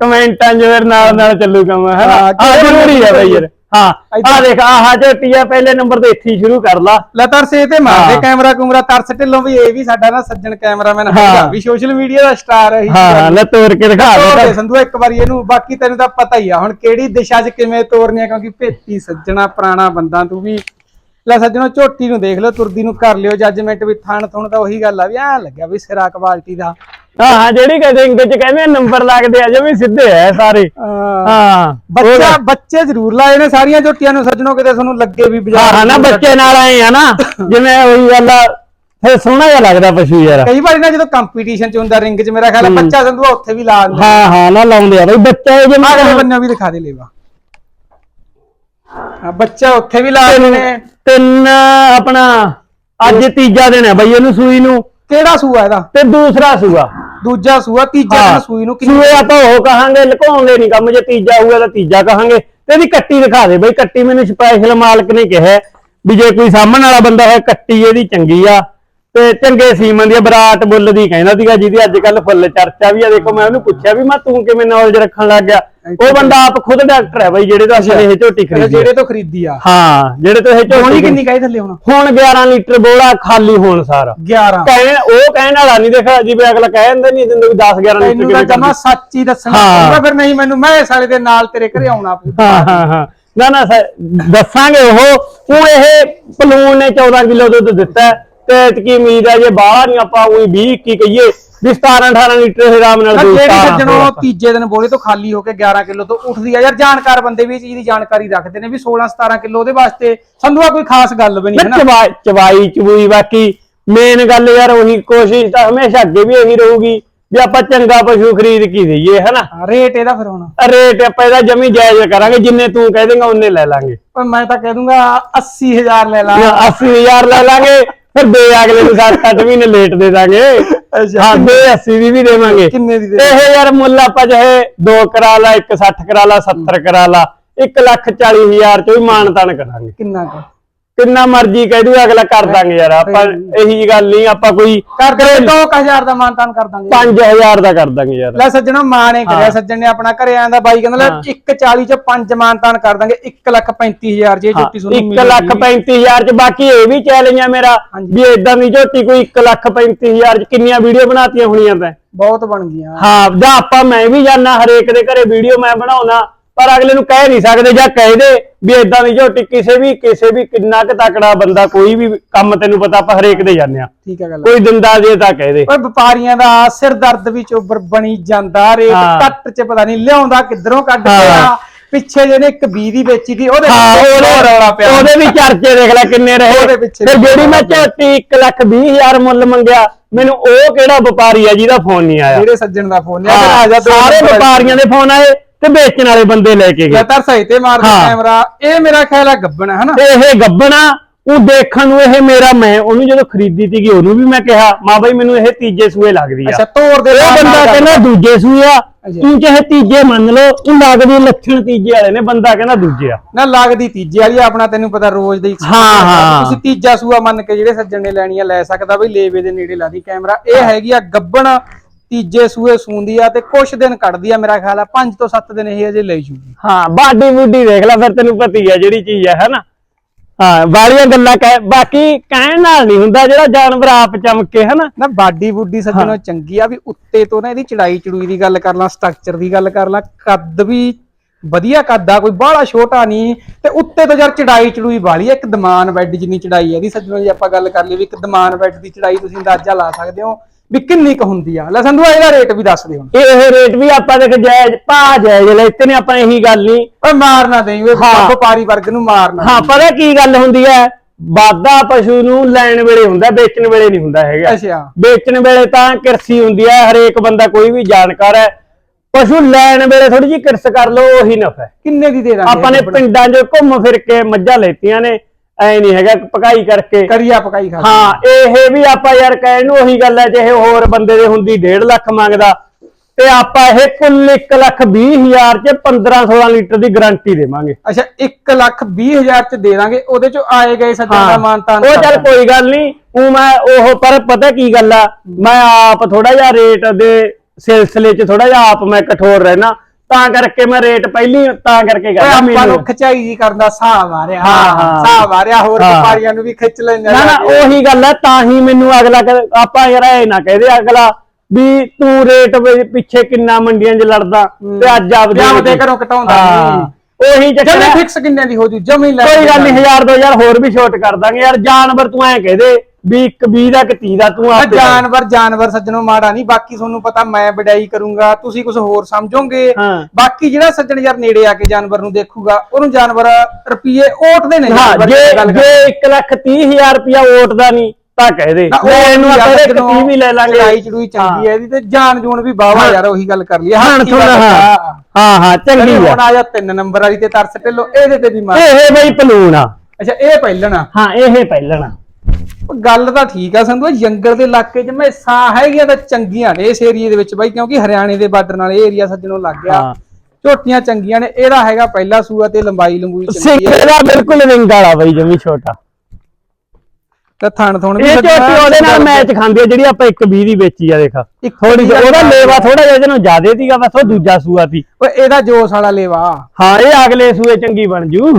S1: ਕਮੈਂਟਾਂ ਫਿਰ ਨਾਲ ਨਾਲ ਚੱਲੂ ਕੰਮ ਹੈ ਨਾ ਜ਼ਰੂਰੀ ਹੈ ਬਈ ਯਾਰ। ਹਾਂ ਆ ਦੇਖ ਆਹ ਝੋਟੀਆ ਪਹਿਲੇ ਨੰਬਰ ਤੇ ਇੱਥੇ ਸ਼ੁਰੂ ਕਰ ਲਾ।
S2: ਲੈ ਤਰਸ ਇਹ ਤੇ ਮਾਰਦੇ। ਕੈਮਰਾ ਕੁਮਰਾ ਤਰਸ ਢਿੱਲੋਂ ਵੀ ਇਹ ਵੀ ਸਾਡਾ ਨਾ ਸੱਜਣ ਕੈਮਰਾਮੈਨ
S1: ਹਾਂ।
S2: ਹੈਗਾ ਵੀ ਸੋਸ਼ਲ ਮੀਡੀਆ ਦਾ ਸਟਾਰ ਹੈ
S1: ਹਾਂ ਲੈ ਤੋੜ ਕੇ ਦਿਖਾ
S2: ਤੋਰ
S1: ਦੇ
S2: ਸੰਧੂ ਇੱਕ ਵਾਰੀ ਇਹਨੂੰ ਬਾਕੀ ਤੈਨੂੰ ਤਾਂ ਪਤਾ ਹੀ ਆ ਹੁਣ ਕਿਹੜੀ ਦਿਸ਼ਾ 'ਚ ਕਿਵੇਂ ਤੋਰਨੀ ਆ ਕਿਉਂਕਿ ਭੇਤੀ ਸੱਜਣਾ ਪੁਰਾਣਾ ਬੰਦਾ ਤੂੰ ਵੀ। ਲੈ ਸੱਜਣੋ ਝੋਟੀ ਨੂੰ ਦੇਖ ਲਓ ਤੁਰਦੀ ਨੂੰ ਕਰ ਲਿਓ ਜੱਜਮੈਂਟ ਵੀ ਥਣ ਥੁਣ ਤਾਂ ਉਹੀ ਗੱਲ ਆ ਵੀ ਐ ਲੱਗਿਆ ਵੀ ਸਿਰਾ ਕੁਆਲਿਟੀ ਦਾ।
S1: ਹਾਂ ਜਿਹੜੀ ਕਹਿੰਦੇ ਇੰਗ ਚ ਕਹਿੰਦੇ ਨੰਬਰ ਲੱਗਦੇ ਆ ਜਿਵੇਂ ਸਿੱਧੇ ਐ ਸਾਰੇ। ਹਾਂ।
S2: ਬੱਚਾ ਬੱਚੇ ਜ਼ਰੂਰ ਲਾਏ ਨੇ ਸਾਰੀਆਂ ਝੋਟੀਆਂ ਨੂੰ ਸੱਜਣੋ ਕਿਤੇ ਤੁਹਾਨੂੰ ਲੱਗੇ ਵੀ
S1: ਹਾਂ ਹਾਂ ਨਾ ਬੱਚੇ ਨਾਲ ਆਏ ਆ ਨਾ ਜਿਵੇਂ ਉਹੀ ਗੱਲ ਆ ਫਿਰ ਸੋਹਣਾ ਜਿਹਾ ਲੱਗਦਾ ਪਸ਼ੂ ਯਾਰ।
S2: ਕਈ ਵਾਰੀ ਨਾ ਜਦੋਂ ਕੰਪੀਟੀਸ਼ਨ ਚ ਹੁੰਦਾ ਰਿੰਗ ਚ ਮੇਰਾ ਖਿਆਲ ਹੈ। ਬੱਚਾ ਸੰਧੂਆ ਉੱਥੇ ਵੀ ਲਾ ਦਿੰਦਾ।
S1: ਹਾਂ ਹਾਂ ਨਾ ਲਾਉਂਦੇ ਆ ਬਈ ਬੱਚਾ ਇਹ ਜੇ ਮੈਂ
S2: ਅਗਲੇ ਬੰਨੇ ਵੀ ਦਿਖਾ ਦੇ ਲੇਵਾ ਹਾਂ ਬੱਚਾ ਉੱਥੇ ਵੀ ਲਾ ਦਿੰਦੇ ਨੇ।
S1: ਤਿੰਨ ਆਪਣਾ ਅੱਜ ਤੀਜਾ ਦਿਨ ਹੈ ਬਈ ਇਹਨੂੰ ਸੂਈ ਨੂੰ।
S2: ਕਿਹੜਾ ਸੂਆ ਇਹਦਾ?
S1: ਤੇ ਦੂਸਰਾ ਸੂਆ।
S2: ਦੂਜਾ ਸੂਆ ਤੀਜਾ ਦਿਨ ਸੂਈ ਨੂੰ ਕਿੰਨੀ
S1: ਸੂਏ ਆਪਾਂ ਉਹ ਕਹਾਂਗੇ ਲੁਕਾਉਂਦੇ ਨਹੀਂ ਕੰਮ ਜੇ ਤੀਜਾ ਹੋਊਗਾ ਤਾਂ ਤੀਜਾ ਕਹਾਂਗੇ। ਤੇ ਇਹਦੀ ਕੱਟੀ ਦਿਖਾ ਦੇ ਬਈ ਕੱਟੀ ਮੈਨੂੰ ਸਪੈਸ਼ਲ ਮਾਲਕ ਨੇ ਕਿਹਾ ਵੀ ਜੇ ਕੋਈ ਸਾਹਮਣ ਵਾਲਾ ਬੰਦਾ ਹੈ ਕੱਟੀ ਇਹਦੀ ਚੰਗੀ ਆ। ਤੇ ਚੰਗੇ ਸੀਮਨ ਦੀ ਬਰਾਟ ਬੁੱਲ ਦੀ ਕਹਿੰਦਾ ਸੀਗਾ ਜਿਹਦੀ ਅੱਜ ਕੱਲ ਫੁੱਲ ਚਰਚਾ ਵੀ ਆ। ਦੇਖੋ ਮੈਂ ਉਹਨੂੰ ਪੁੱਛਿਆ ਵੀ ਮੈਂ ਤੂੰ ਕਿਵੇਂ ਨੌਲੇਜ ਰੱਖਣ ਲੱਗ ਗਿਆ? ਉਹ ਬੰਦਾ ਆਪ ਖੁਦ ਡਾਕਟਰ ਹੈ ਬਈ ਜਿਹੜੇ ਤੋਂ ਅਸੀਂ ਇਹ ਝੋਟੀ ਖਰੀਦੀ
S2: ਜਿਹੜੇ ਤੋਂ ਖਰੀਦੀ ਆ?
S1: ਹਾਂ ਜਿਹੜੇ ਤੋਂ ਇਹ
S2: ਹੋਣੀ
S1: ਝੋਟੀ
S2: ਕਿੰਨੀ ਕਹੀ ਥੱਲੇ ਹੁਣ?
S1: ਹੁਣ 11 ਲੀਟਰ ਬੋਲਾ ਖਾਲੀ ਹੋਣ ਸਾਰਾ।
S2: 11
S1: ਕਹਿਣ ਉਹ ਕਹਿਣ ਵਾਲਾ ਨਹੀਂ ਦੇਖਿਆ ਜਿਵੇਂ ਅਗਲਾ ਕਹਿ ਦਿੰਦਾ ਨਹੀਂ ਵੀ 10 11 ਲੀਟਰ ਕਿਵੇਂ ਕਰਦੀ
S2: ਸੱਚ ਹੀ। ਦੱਸਣਾ। ਪਊਗਾ ਫਿਰ ਨਹੀਂ ਮੈਨੂੰ ਮੈਂ ਸਾਲੇ ਦੇ ਨਾਲ ਤੇਰੇ ਘਰੇ ਆਉਣਾ ਪਊ।
S1: ਹਾਂ ਹਾਂ ਹਾਂ। ਨਾ ਨਾ ਦੱਸਾਂਗੇ ਉਹ। ਉਹ ਇਹ ਪਲੂਨ ਨੇ 14 ਕਿਲੋ ਦੁੱਧ ਦਿੱਤਾ। ਤੇ ਕੀ ਉਮੀਦ ਹੈ ਜੇ ਬਾਹਰ ਨਹੀਂ ਆਪਾਂ ਉਹੀ 20 21 ਕਹੀਏ ਵੀ 17 18 ਲੀਟਰ ਇਹ ਆਰਾਮ ਨਾਲ ਦੋ
S2: ਜਿਹੜੀ ਸੱਜਣੋਂ। ਤੀਜੇ ਦਿਨ ਬੋਲੇ ਤੋਂ ਖਾਲੀ ਹੋ ਕੇ 11 ਕਿਲੋ ਤੋਂ ਉੱਠਦੀ ਆ। ਯਾਰ ਜਾਣਕਾਰ ਬੰਦੇ ਵੀ ਇਹ ਚੀਜ਼ ਦੀ ਜਾਣਕਾਰੀ ਰੱਖਦੇ ਨੇ ਵੀ 16 17 ਕਿਲੋ ਉਹਦੇ ਵਾਸਤੇ ਸੰਧੂਆ ਕੋਈ ਖਾਸ ਗੱਲ ਵੀ ਨਹੀਂ ਹੈ
S1: ਨਾ
S2: ਨਾ।
S1: ਚਵਾ- ਚਵਾਈ ਚਬੂਈ ਬਾਕੀ ਮੇਨ ਗੱਲ ਯਾਰ ਉਹੀ ਕੋਸ਼ਿਸ਼ ਤਾਂ ਹਮੇਸ਼ਾ ਅੱਗੇ ਵੀ ਇਹੀ ਰਹੂਗੀ ਵੀ ਆਪਾਂ ਚੰਗਾ ਪਸ਼ੂ ਖਰੀਦ ਕੀ ਦਈਏ ਹਨਾ?
S2: ਰੇਟ ਇਹਦਾ ਫਿਰ ਹੁਣ।
S1: ਰੇਟ ਆਪਾਂ ਇਹਦਾ ਜਮੀ ਜਾਇਜ਼ ਕਰਾਂਗੇ ਜਿੰਨੇ ਤੂੰ ਕਹਿ ਦੇਂਗਾ ਉਹਨੇ ਲੈ ਲਾਂਗੇ।
S2: ਪਰ ਮੈਂ ਤਾਂ ਕਹਿ ਦੂੰਗਾ 80000 ਲੈ ਲਾ।
S1: 80000 ਲੈ ਲਾਂਗੇ ਫਿਰ ਦੇ ਅਗਲੇ ਨੂੰ 7-8 ਮਹੀਨੇ ਲੇਟ ਦੇ ਦਾਂਗੇ। ਹਾਂ ਦੇ 80 ਦੀ ਵੀ ਦੇਵਾਂਗੇ।
S2: ਕਿੰਨੇ ਦੀ ਦੇ?
S1: ਇਹ ਯਾਰ ਮੁੱਲ ਆਪਾਂ ਚਾਹੇ 2 ਕਰਾ ਲਾ 160 ਕਰਾ ਲਾ 70 ਕਰਾ ਲਾ 1 ਲੱਖ 40 ਹਜ਼ਾਰ ਚ ਵੀ ਮਾਨਤਾਨ ਕਰਾਂਗੇ।
S2: ਕਿੰਨਾ ਕੁ?
S1: ਕਿੰਨਾ ਮਰਜ਼ੀ ਕਹਿ ਦੂ ਅਗਲਾ ਕਰ ਦਾਂਗੇ ਯਾਰ ਆਪਾਂ ਇਹੀ ਗੱਲ ਨਹੀਂ ਆਪਾਂ ਕੋਈ
S2: ਕਰ ਦੇ 2000 ਦਾ ਮਾਨਤਾਨ ਕਰ ਦਾਂਗੇ।
S1: 5000 ਦਾ ਕਰ ਦਾਂਗੇ ਯਾਰ।
S2: ਲੈ ਸੱਜਣਾ ਮਾਂ ਨੇ ਕਰਿਆ ਸੱਜਣ ਨੇ ਆਪਣਾ ਘਰੇ ਆਂਦਾ ਬਾਈ ਕਹਿੰਦਾ ਲੈ 140 ਚ 5 ਮਾਨਤਾਨ ਕਰ ਦਾਂਗੇ 1 ਲੱਖ 35000 ਜੇ ਝੋਟੀ ਤੁਹਾਨੂੰ
S1: 1 ਲੱਖ 35000 ਚ ਬਾਕੀ ਇਹ ਵੀ ਚੈਲੰਜ ਆ ਮੇਰਾ। ਵੀ ਇਦਾਂ ਦੀ ਝੋਟੀ ਕੋਈ 1 ਲੱਖ 35000 ਚ ਕਿੰਨੀਆਂ ਵੀਡੀਓ ਬਣਾਤੀਆਂ ਹੋਣੀਆਂ ਤੈਂ
S2: ਬਹੁਤ ਬਣ ਗਈਆਂ।
S1: ਹਾਂ ਜਾਂ ਆਪਾਂ ਮੈਂ ਵੀ ਜਾਣਾ ਹਰੇਕ ਦੇ ਘਰੇ ਵੀਡੀਓ ਮੈਂ ਬਣਾਉਣਾ। ਪਰ ਅਗਲੇ ਨੂੰ ਕਹਿ ਨਹੀਂ ਸਕਦੇ ਜਾਂ ਕਹਿ ਦੇ ਵੀ ਇਦਾਂ ਦੀ ਝੋਟੀ ਕਿਸੇ ਵੀ ਕਿਸੇ ਵੀ ਕਿੰਨਾ ਕੁ ਤਕੜਾ ਬੰਦਾ ਕੋਈ ਵੀ ਕੰਮ ਤੈਨੂੰ ਪਤਾ ਆਪਾਂ ਹਰੇਕ ਦੇ ਜਾਂਦੇ ਆ
S2: ਠੀਕ ਹੈ ਗੱਲ।
S1: ਕੋਈ ਦਿੰਦਾ ਜੇ ਤਾਂ ਕਹਿ ਦੇ।
S2: ਓਏ ਵਪਾਰੀਆਂ ਦਾ ਸਿਰ ਦਰਦ ਵੀ ਚੋਬਰ ਬਣੀ ਜਾਂਦਾ ਰੇਟ। ਘੱਟ ਚ ਪਤਾ ਨਹੀਂ ਲਿਆਉਂਦਾ ਕਿੱਧਰੋਂ ਕੱਢ ਕੇ ਪਿੱਛੇ ਜਿਹਨੇ ਇੱਕ 20 ਦੀ ਵੇਚੀ ਦੀ ਉਹਦੇ ਰੌਲਾ ਪਿਆ।
S1: ਉਹਦੇ ਵੀ ਚਰਚੇ ਦੇਖ ਲੈ ਕਿੰਨੇ ਰਹੇ। ਫਿਰ ਜਿਹੜੀ ਮੈਂ ਝੋਟੀ 1 ਲੱਖ 20 ਹਜ਼ਾਰ ਮੁੱਲ ਮੰਗਿਆ ਮੈਨੂੰ ਉਹ ਕਿਹੜਾ ਵਪਾਰੀ ਆ ਜਿਹਦਾ ਫੋਨ ਨਹੀਂ ਆਇਆ?
S2: ਜਿਹੜੇ ਸੱਜਣ ਦਾ ਫੋਨ ਆ
S1: ਹਾਂ,
S2: ਆ ਜਾ ਦੋ
S1: ਸਾਰੇ ਵਪਾਰੀਆਂ ਦੇ ਫੋਨ ਆਏ। ਤੇ ਵੇਚਣ ਵਾਲੇ ਬੰਦੇ ਲੈ ਕੇ ਗਏ।
S2: ਲਤਰ ਸਹੀ ਤੇ ਮਾਰਦਾ
S1: ਹਾਂ।
S2: ਕੈਮਰਾ। ਇਹ ਮੇਰਾ ਖਿਆਲ ਆ ਗੱਬਣ ਹੈ ਹਨਾ?
S1: ਤੇ ਇਹ ਗੱਬਣਾ ਉਹ ਦੇਖਣ ਨੂੰ ਇਹ ਮੇਰਾ ਮੈਂ ਉਹਨੂੰ ਜਦੋਂ ਖਰੀਦੀ ਸੀਗੀ ਉਹਨੂੰ ਵੀ ਮੈਂ ਕਿਹਾ ਮਾਂ ਬਾਈ ਮੈਨੂੰ ਇਹ ਤੀਜੇ ਸੂਏ ਲੱਗਦੀ ਆ।
S2: ਅੱਛਾ ਤੋੜ ਦੇ
S1: ਉਹ
S2: ਨਾਲ
S1: ਬੰਦਾ
S2: ਨਾਲ
S1: ਕਹਿੰਦਾ ਦੂਜੇ ਸੂਏ ਆ।
S2: ਅੱਛਾ।
S1: ਤੂੰ ਚਾਹੇ ਤੀਜੇ ਮੰਨ ਲਓ ਉਹ ਲੱਗਦੀ ਲੱਛਣ ਤੀਜੇ ਵਾਲੇ ਨੇ ਬੰਦਾ ਕਹਿੰਦਾ ਦੂਜੇ ਆ।
S2: ਨਾ ਲੱਗਦੀ ਤੀਜੇ ਵਾਲੀ ਆ, ਆਪਣਾ ਤੈਨੂੰ ਪਤਾ ਰੋਜ਼ ਦੀ
S1: ਹਾਂ, ਹਾਂ।
S2: ਤੁਸੀਂ ਤੀਜਾ ਸੂਆ ਮੰਨ ਕੇ ਜਿਹੜੇ ਸੱਜਣ ਨੇ ਲੈਣੀ ਆ ਲੈ ਸਕਦਾ ਬਈ ਲੇਵੇ ਦੇ ਨੇੜੇ ਲਾ ਦੀ ਕੈਮਰਾ। ਇਹ ਹੈਗੀ ਆ ਗੱਬਣ ਤੀਜੇ ਸੂਏ ਸੂੰਦੀ ਆ ਤੇ ਕੁਛ ਦਿਨ ਕੱਢਦੀ ਆ ਮੇਰਾ ਖਿਆਲ ਆ 5 ਤੋਂ 7 ਦਿਨ ਇਹ ਅਜੇ ਲਈ ਜੂਗੀ।
S1: ਹਾਂ ਬਾਡੀ ਬੁੱਡੀ ਦੇਖ ਲੈ ਫਿਰ ਤੈਨੂੰ ਪਤੀ ਆ ਜਿਹੜੀ ਚੀਜ਼ ਆ ਹੈਨਾ? ਹਾਂ ਬਾੜੀਆਂ ਗੱਲਾਂ ਕਹਿ ਬਾਕੀ ਕਹਿਣ ਨਾਲ ਨਹੀਂ ਹੁੰਦਾ ਜਿਹੜਾ ਜਾਨਵਰ ਆਪ ਚਮਕੇ ਹਨਾ?
S2: ਨਾ ਬਾਡੀ ਬੁੱਡੀ ਸੱਜਣੋ ਚੰਗੀ ਆ ਵੀ ਉੱਤੇ ਤੋਂ ਨਾ ਇਹਦੀ ਚੜਾਈ ਚੜੂਈ ਦੀ ਗੱਲ ਕਰ ਲਾਂ ਸਟਰਕਚਰ ਦੀ ਗੱਲ ਕਰ ਲਾਂ ਕੱਦ ਵੀ ਵਧੀਆ ਕੱਦ ਆ ਕੋਈ ਬਾਹਲਾ ਛੋਟਾ ਨਹੀਂ ਤੇ ਉੱਤੇ ਤੋਂ ਯਾਰ ਚੜਾਈ ਚੜੂਈ ਵਾਲੀ ਇੱਕ ਦਮਾਨ ਬੈੱਡ ਜਿੰਨੀ ਚੜਾਈ ਆ ਇਹਦੀ ਸੱਜਣੋ ਜੇ ਆਪਾਂ ਗੱਲ ਕਰ ਲਈ ਵੀ ਇੱਕ ਦਮਾਨ ਬੈੱਡ ਦੀ ਚੜਾਈ ਤੁਸੀਂ ਅੰਦਾਜ਼ਾ ਲਾ ਸਕਦੇ ਹੋ ਵੀ ਕਿੰਨੀ ਕੁ ਹੁੰਦੀ ਆ। ਲੈ ਸੰਧੂ ਇਹਦਾ ਰੇਟ ਵੀ ਦੱਸ ਦੇ ਹੁਣ।
S1: ਇਹ ਰੇਟ ਵੀ ਆਪਾਂ ਦੇਖ ਜਾਇਜ਼ ਭਾ ਜਾਇਜ਼ ਲੈਤੇ ਨੇ ਆਪਾਂ ਇਹੀ ਗੱਲ ਨਹੀਂ।
S2: ਓਏ ਮਾਰ ਨਾ ਦੇਈ ਓਏ
S1: ਹਾਂ।
S2: ਵਪਾਰੀ ਵਰਗ ਨੂੰ ਮਾਰ ਨਾ
S1: ਹਾਂ ਪਤਾ ਕੀ ਗੱਲ ਹੁੰਦੀ ਹੈ ਵਾਧਾ ਪਸ਼ੂ ਨੂੰ ਲੈਣ ਵੇਲੇ ਹੁੰਦਾ ਵੇਚਣ ਵੇਲੇ ਨਹੀਂ ਹੁੰਦਾ ਹੈਗਾ।
S2: ਅੱਛਾ।
S1: ਵੇਚਣ ਵੇਲੇ ਤਾਂ ਕਿਰਸੀ ਹੁੰਦੀ ਹੈ ਹਰੇਕ ਬੰਦਾ ਕੋਈ ਵੀ ਜਾਣਕਾਰ ਹੈ। ਪਸ਼ੂ ਲੈਣ ਵੇਲੇ ਥੋੜੀ ਜਿਹੀ ਕਿਰਸ ਕਰ ਲਓ ਉਹੀ ਨਫਾ ਹੈ।
S2: ਕਿੰਨੇ ਦੀ ਦੇ ਦਾਂਗੇ
S1: ਆਪਾਂ ਨੇ ਪਿੰਡਾਂ 'ਚ ਘੁੰਮ ਫਿਰ ਕੇ ਮੱਝਾਂ ਲੈਤੀਆਂ ਨੇ। ਐ ਨਹੀਂ ਹੈਗਾ ਪਕਾਈ ਕਰਕੇ।
S2: ਕਰੀਆ ਪਕਾਈ ਖਾ
S1: ਹਾਂ ਇਹ ਵੀ ਆਪਾਂ ਯਾਰ ਕਹਿਣ ਨੂੰ ਉਹੀ ਗੱਲ ਹੈ ਜੇ ਹੋਰ ਬੰਦੇ ਦੇ ਹੁੰਦੀ 1.5 ਲੱਖ ਮੰਗਦਾ ਤੇ ਆਪਾਂ ਇਹ ਕੁੱਲ 1 ਲੱਖ 20 ਹਜ਼ਾਰ 'ਚ 15 16 ਲੀਟਰ ਦੀ ਗਾਰੰਟੀ ਦੇਵਾਂਗੇ।
S2: ਅੱਛਾ 1 ਲੱਖ 20 ਹਜ਼ਾਰ ਚ ਦੇ ਦਾਂਗੇ ਉਹਦੇ ਚੋਂ ਆਏ ਗਏ ਸੱਜਣ ਦਾ ਮਾਨਤਾਨ
S1: ਉਹ ਚੱਲ ਕੋਈ ਗੱਲ ਨਹੀਂ ਉਹ ਮੈਂ ਉਹ ਪਰ ਪਤਾ ਕੀ ਗੱਲ ਆ ਮੈਂ ਆਪ ਥੋੜਾ ਜਿਹਾ ਰੇਟ ਦੇ ਸਿਲਸਿਲੇ 'ਚ ਥੋੜਾ ਜਿਹਾ ਆਪ ਮੈਂ ਕਠੋਰ ਰਹਿਣਾ ਤਾਂ ਕਰਕੇ ਮੈਂ ਰੇਟ ਪਹਿਲੀ ਤਾਂ ਕਰਕੇ
S2: ਓਏ
S1: ਕਹਿੰਦਾ
S2: ਆਪਾਂ
S1: ਮੈਨੂੰ।
S2: ਨੂੰ ਖਚਾਈ ਜੀ ਕਰਨ ਦਾ ਹਿਸਾਬ ਆ ਰਿਹਾ।
S1: ਹਾਂ, ਹਾਂ।
S2: ਹਿਸਾਬ ਆ ਰਿਹਾ ਹੋਰ
S1: ਹਾਂ।
S2: ਵਪਾਰੀਆਂ ਨੂੰ ਵੀ ਖਿੱਚ ਲੈਂਦੇ
S1: ਨਾ ਨਾ ਉਹੀ ਗੱਲ ਹੈ ਤਾਂ ਹੀ ਮੈਨੂੰ ਅਗਲਾ ਕਹਿ- ਆਪਾਂ ਯਾਰ ਇਹ ਨਾ ਕਹਦੇ ਅਗਲਾ ਵੀ ਤੂੰ ਰੇਟ ਵੀ ਪਿੱਛੇ ਕਿੰਨਾ ਮੰਡੀਆਂ 'ਚ ਲੜਦਾ ਤੇ ਅੱਜ ਆਪਦੇ
S2: ਆਪਦੇ ਘਰੋਂ ਘਟਾਉਂਦਾ।
S1: ਹਾਂ। ਉਹੀ ਚੱਕਰ
S2: ਜਮੇ
S1: ਹੈ
S2: ਫਿਕਸ ਕਿੰਨੇ ਦੀ ਹੋ ਜੂ ਜਮੇ ਲੈ
S1: ਕੋਈ ਗੱਲ ਨਹੀਂ 1000 2000 ਹੋਰ ਵੀ ਛੋਟ ਕਰ ਦਾਂਗੇ। ਯਾਰ ਜਾਨਵਰ ਤੂੰ ਐ ਕਹਦੇ ਵੀ ਇੱਕ 20 ਦਾ ਕਿ 30 ਦਾ ਤੂੰ
S2: ਆ
S1: ਆਪੇ
S2: ਜਾਨਵਰ ਜਾਨਵਰ ਸੱਜਣੋ ਮਾੜਾ ਨਹੀਂ ਬਾਕੀ ਤੁਹਾਨੂੰ ਪਤਾ ਮੈਂ ਵਡਾਈ ਕਰੂੰਗਾ ਤੁਸੀਂ ਕੁਝ ਹੋਰ ਸਮਝੋਗੇ?
S1: ਹਾਂ।
S2: ਬਾਕੀ ਜਿਹੜਾ ਸੱਜਣ ਯਾਰ ਨੇੜੇ ਆ ਕੇ ਜਾਨਵਰ ਨੂੰ ਦੇਖੂਗਾ ਉਹਨੂੰ ਜਾਨਵਰ ਰੁਪਏ ਓਟਦੇ ਨੇ
S1: ਹਾਂ
S2: ਜਾਨਵਰ
S1: ਜੇ
S2: ਦੀ ਗੱਲ
S1: ਜੇ 1 ਲੱਖ 30 ਹਜ਼ਾਰ ਰੁਪਇਆ ਵੋਟ ਦਾ ਨਹੀਂ ਤਾਂ ਕਹਿ ਦੇ।
S2: ਨਾ, ਉਹ
S1: ਲੈ ਇਹਨੂੰ
S2: ਯਾਰ
S1: ਆਪਾਂ ਇੱਕ
S2: ਜਦੋਂ
S1: 30 ਵੀ ਲੈ ਲਾਂਗੇ।
S2: ਚੜਾਈ ਚੜੂਈ ਚੰਗੀ ਹੈ ਇਹਦੀ ਤੇ ਜਾਨ ਜੂਨ ਵੀ ਬਾਵਾ
S1: ਹਾਂ।
S2: ਯਾਰ ਉਹੀ ਗੱਲ ਕਰ ਲਈ।
S1: ਹਾਂ ਥੋੜਾ ਹਾਂ। ਹਾਂ। ਚੰਗੀ ਆ।
S2: ਹੁਣ ਆ ਜਾ ਤਿੰਨ ਨੰਬਰ ਵਾਲੀ ਤੇ ਤਰਸ ਢਿੱਲੋ ਇਹਦੇ ਤੇ ਵੀ ਮਾਰ।
S1: ਇਹ ਬਈ ਪਲੂਣ ਆ।
S2: ਅੱਛਾ ਇਹ ਪਹਿਲਣਾ
S1: ਹਾਂ ਇਹ ਪਹਿਲਣਾ
S2: ਗੱਲ ਤਾਂ ਠੀਕ ਆ ਸੰਧੂ ਜੰਗਲ ਦੇ ਇਲਾਕੇ 'ਚ ਮੈਸਾਂ ਹੈਗੀਆਂ ਤਾਂ ਚੰਗੀਆਂ ਨੇ ਇਸ ਏਰੀਏ ਦੇ ਵਿੱਚ ਬਾਈ ਕਿਉਂਕਿ ਹਰਿਆਣੇ ਦੇ ਬਾਰਡਰ ਨਾਲ ਇਹ ਏਰੀਆ ਸੱਜਣੋਂ ਲੱਗ ਗਿਆ। ਝੋਟੀਆਂ ਚੰਗੀਆਂ ਨੇ ਇਹਦਾ ਹੈਗਾ ਪਹਿਲਾ ਸੂਆ ਤੇ ਲੰਬਾਈ ਲੰਬੂਈ ਚੰਗੀ ਹੈ
S1: ਬਿਲਕੁਲ ਰਿੰਗ ਵਾਲਾ ਬਈ ਜਮੀ ਛੋਟਾ।
S2: ਤੇ ਥਣ ਥਣ ਵੀ
S1: ਇਹ
S2: ਸੱਜਣਾ
S1: ਝੋਟੀ ਉਹਦੇ ਨਾਲ ਮੈਚ ਖਾਂਦੀ ਆ ਜਿਹੜੀ ਆਪਾਂ 120 ਦੀ ਵੇਚੀ ਆ ਦੇਖ।
S2: ਇੱਕ
S1: ਥੋੜੀ
S2: ਵੀਹ
S1: ਉਹਦਾ ਲੇਵਾ ਥੋੜਾ ਜਿਹਾ ਇਹਦੇ ਨੂੰ ਜ਼ਿਆਦੇ ਸੀਗਾ ਬਸ ਉਹ ਦੂਜਾ ਸੂਆ ਸੀ।
S2: ਓਏ ਇਹਦਾ ਜੋਸ ਵਾਲਾ ਲੇਵਾ।
S1: ਹਾਂ ਇਹ ਅਗਲੇ ਸੂਏ ਚੰਗੀ ਬਣ ਜੂ।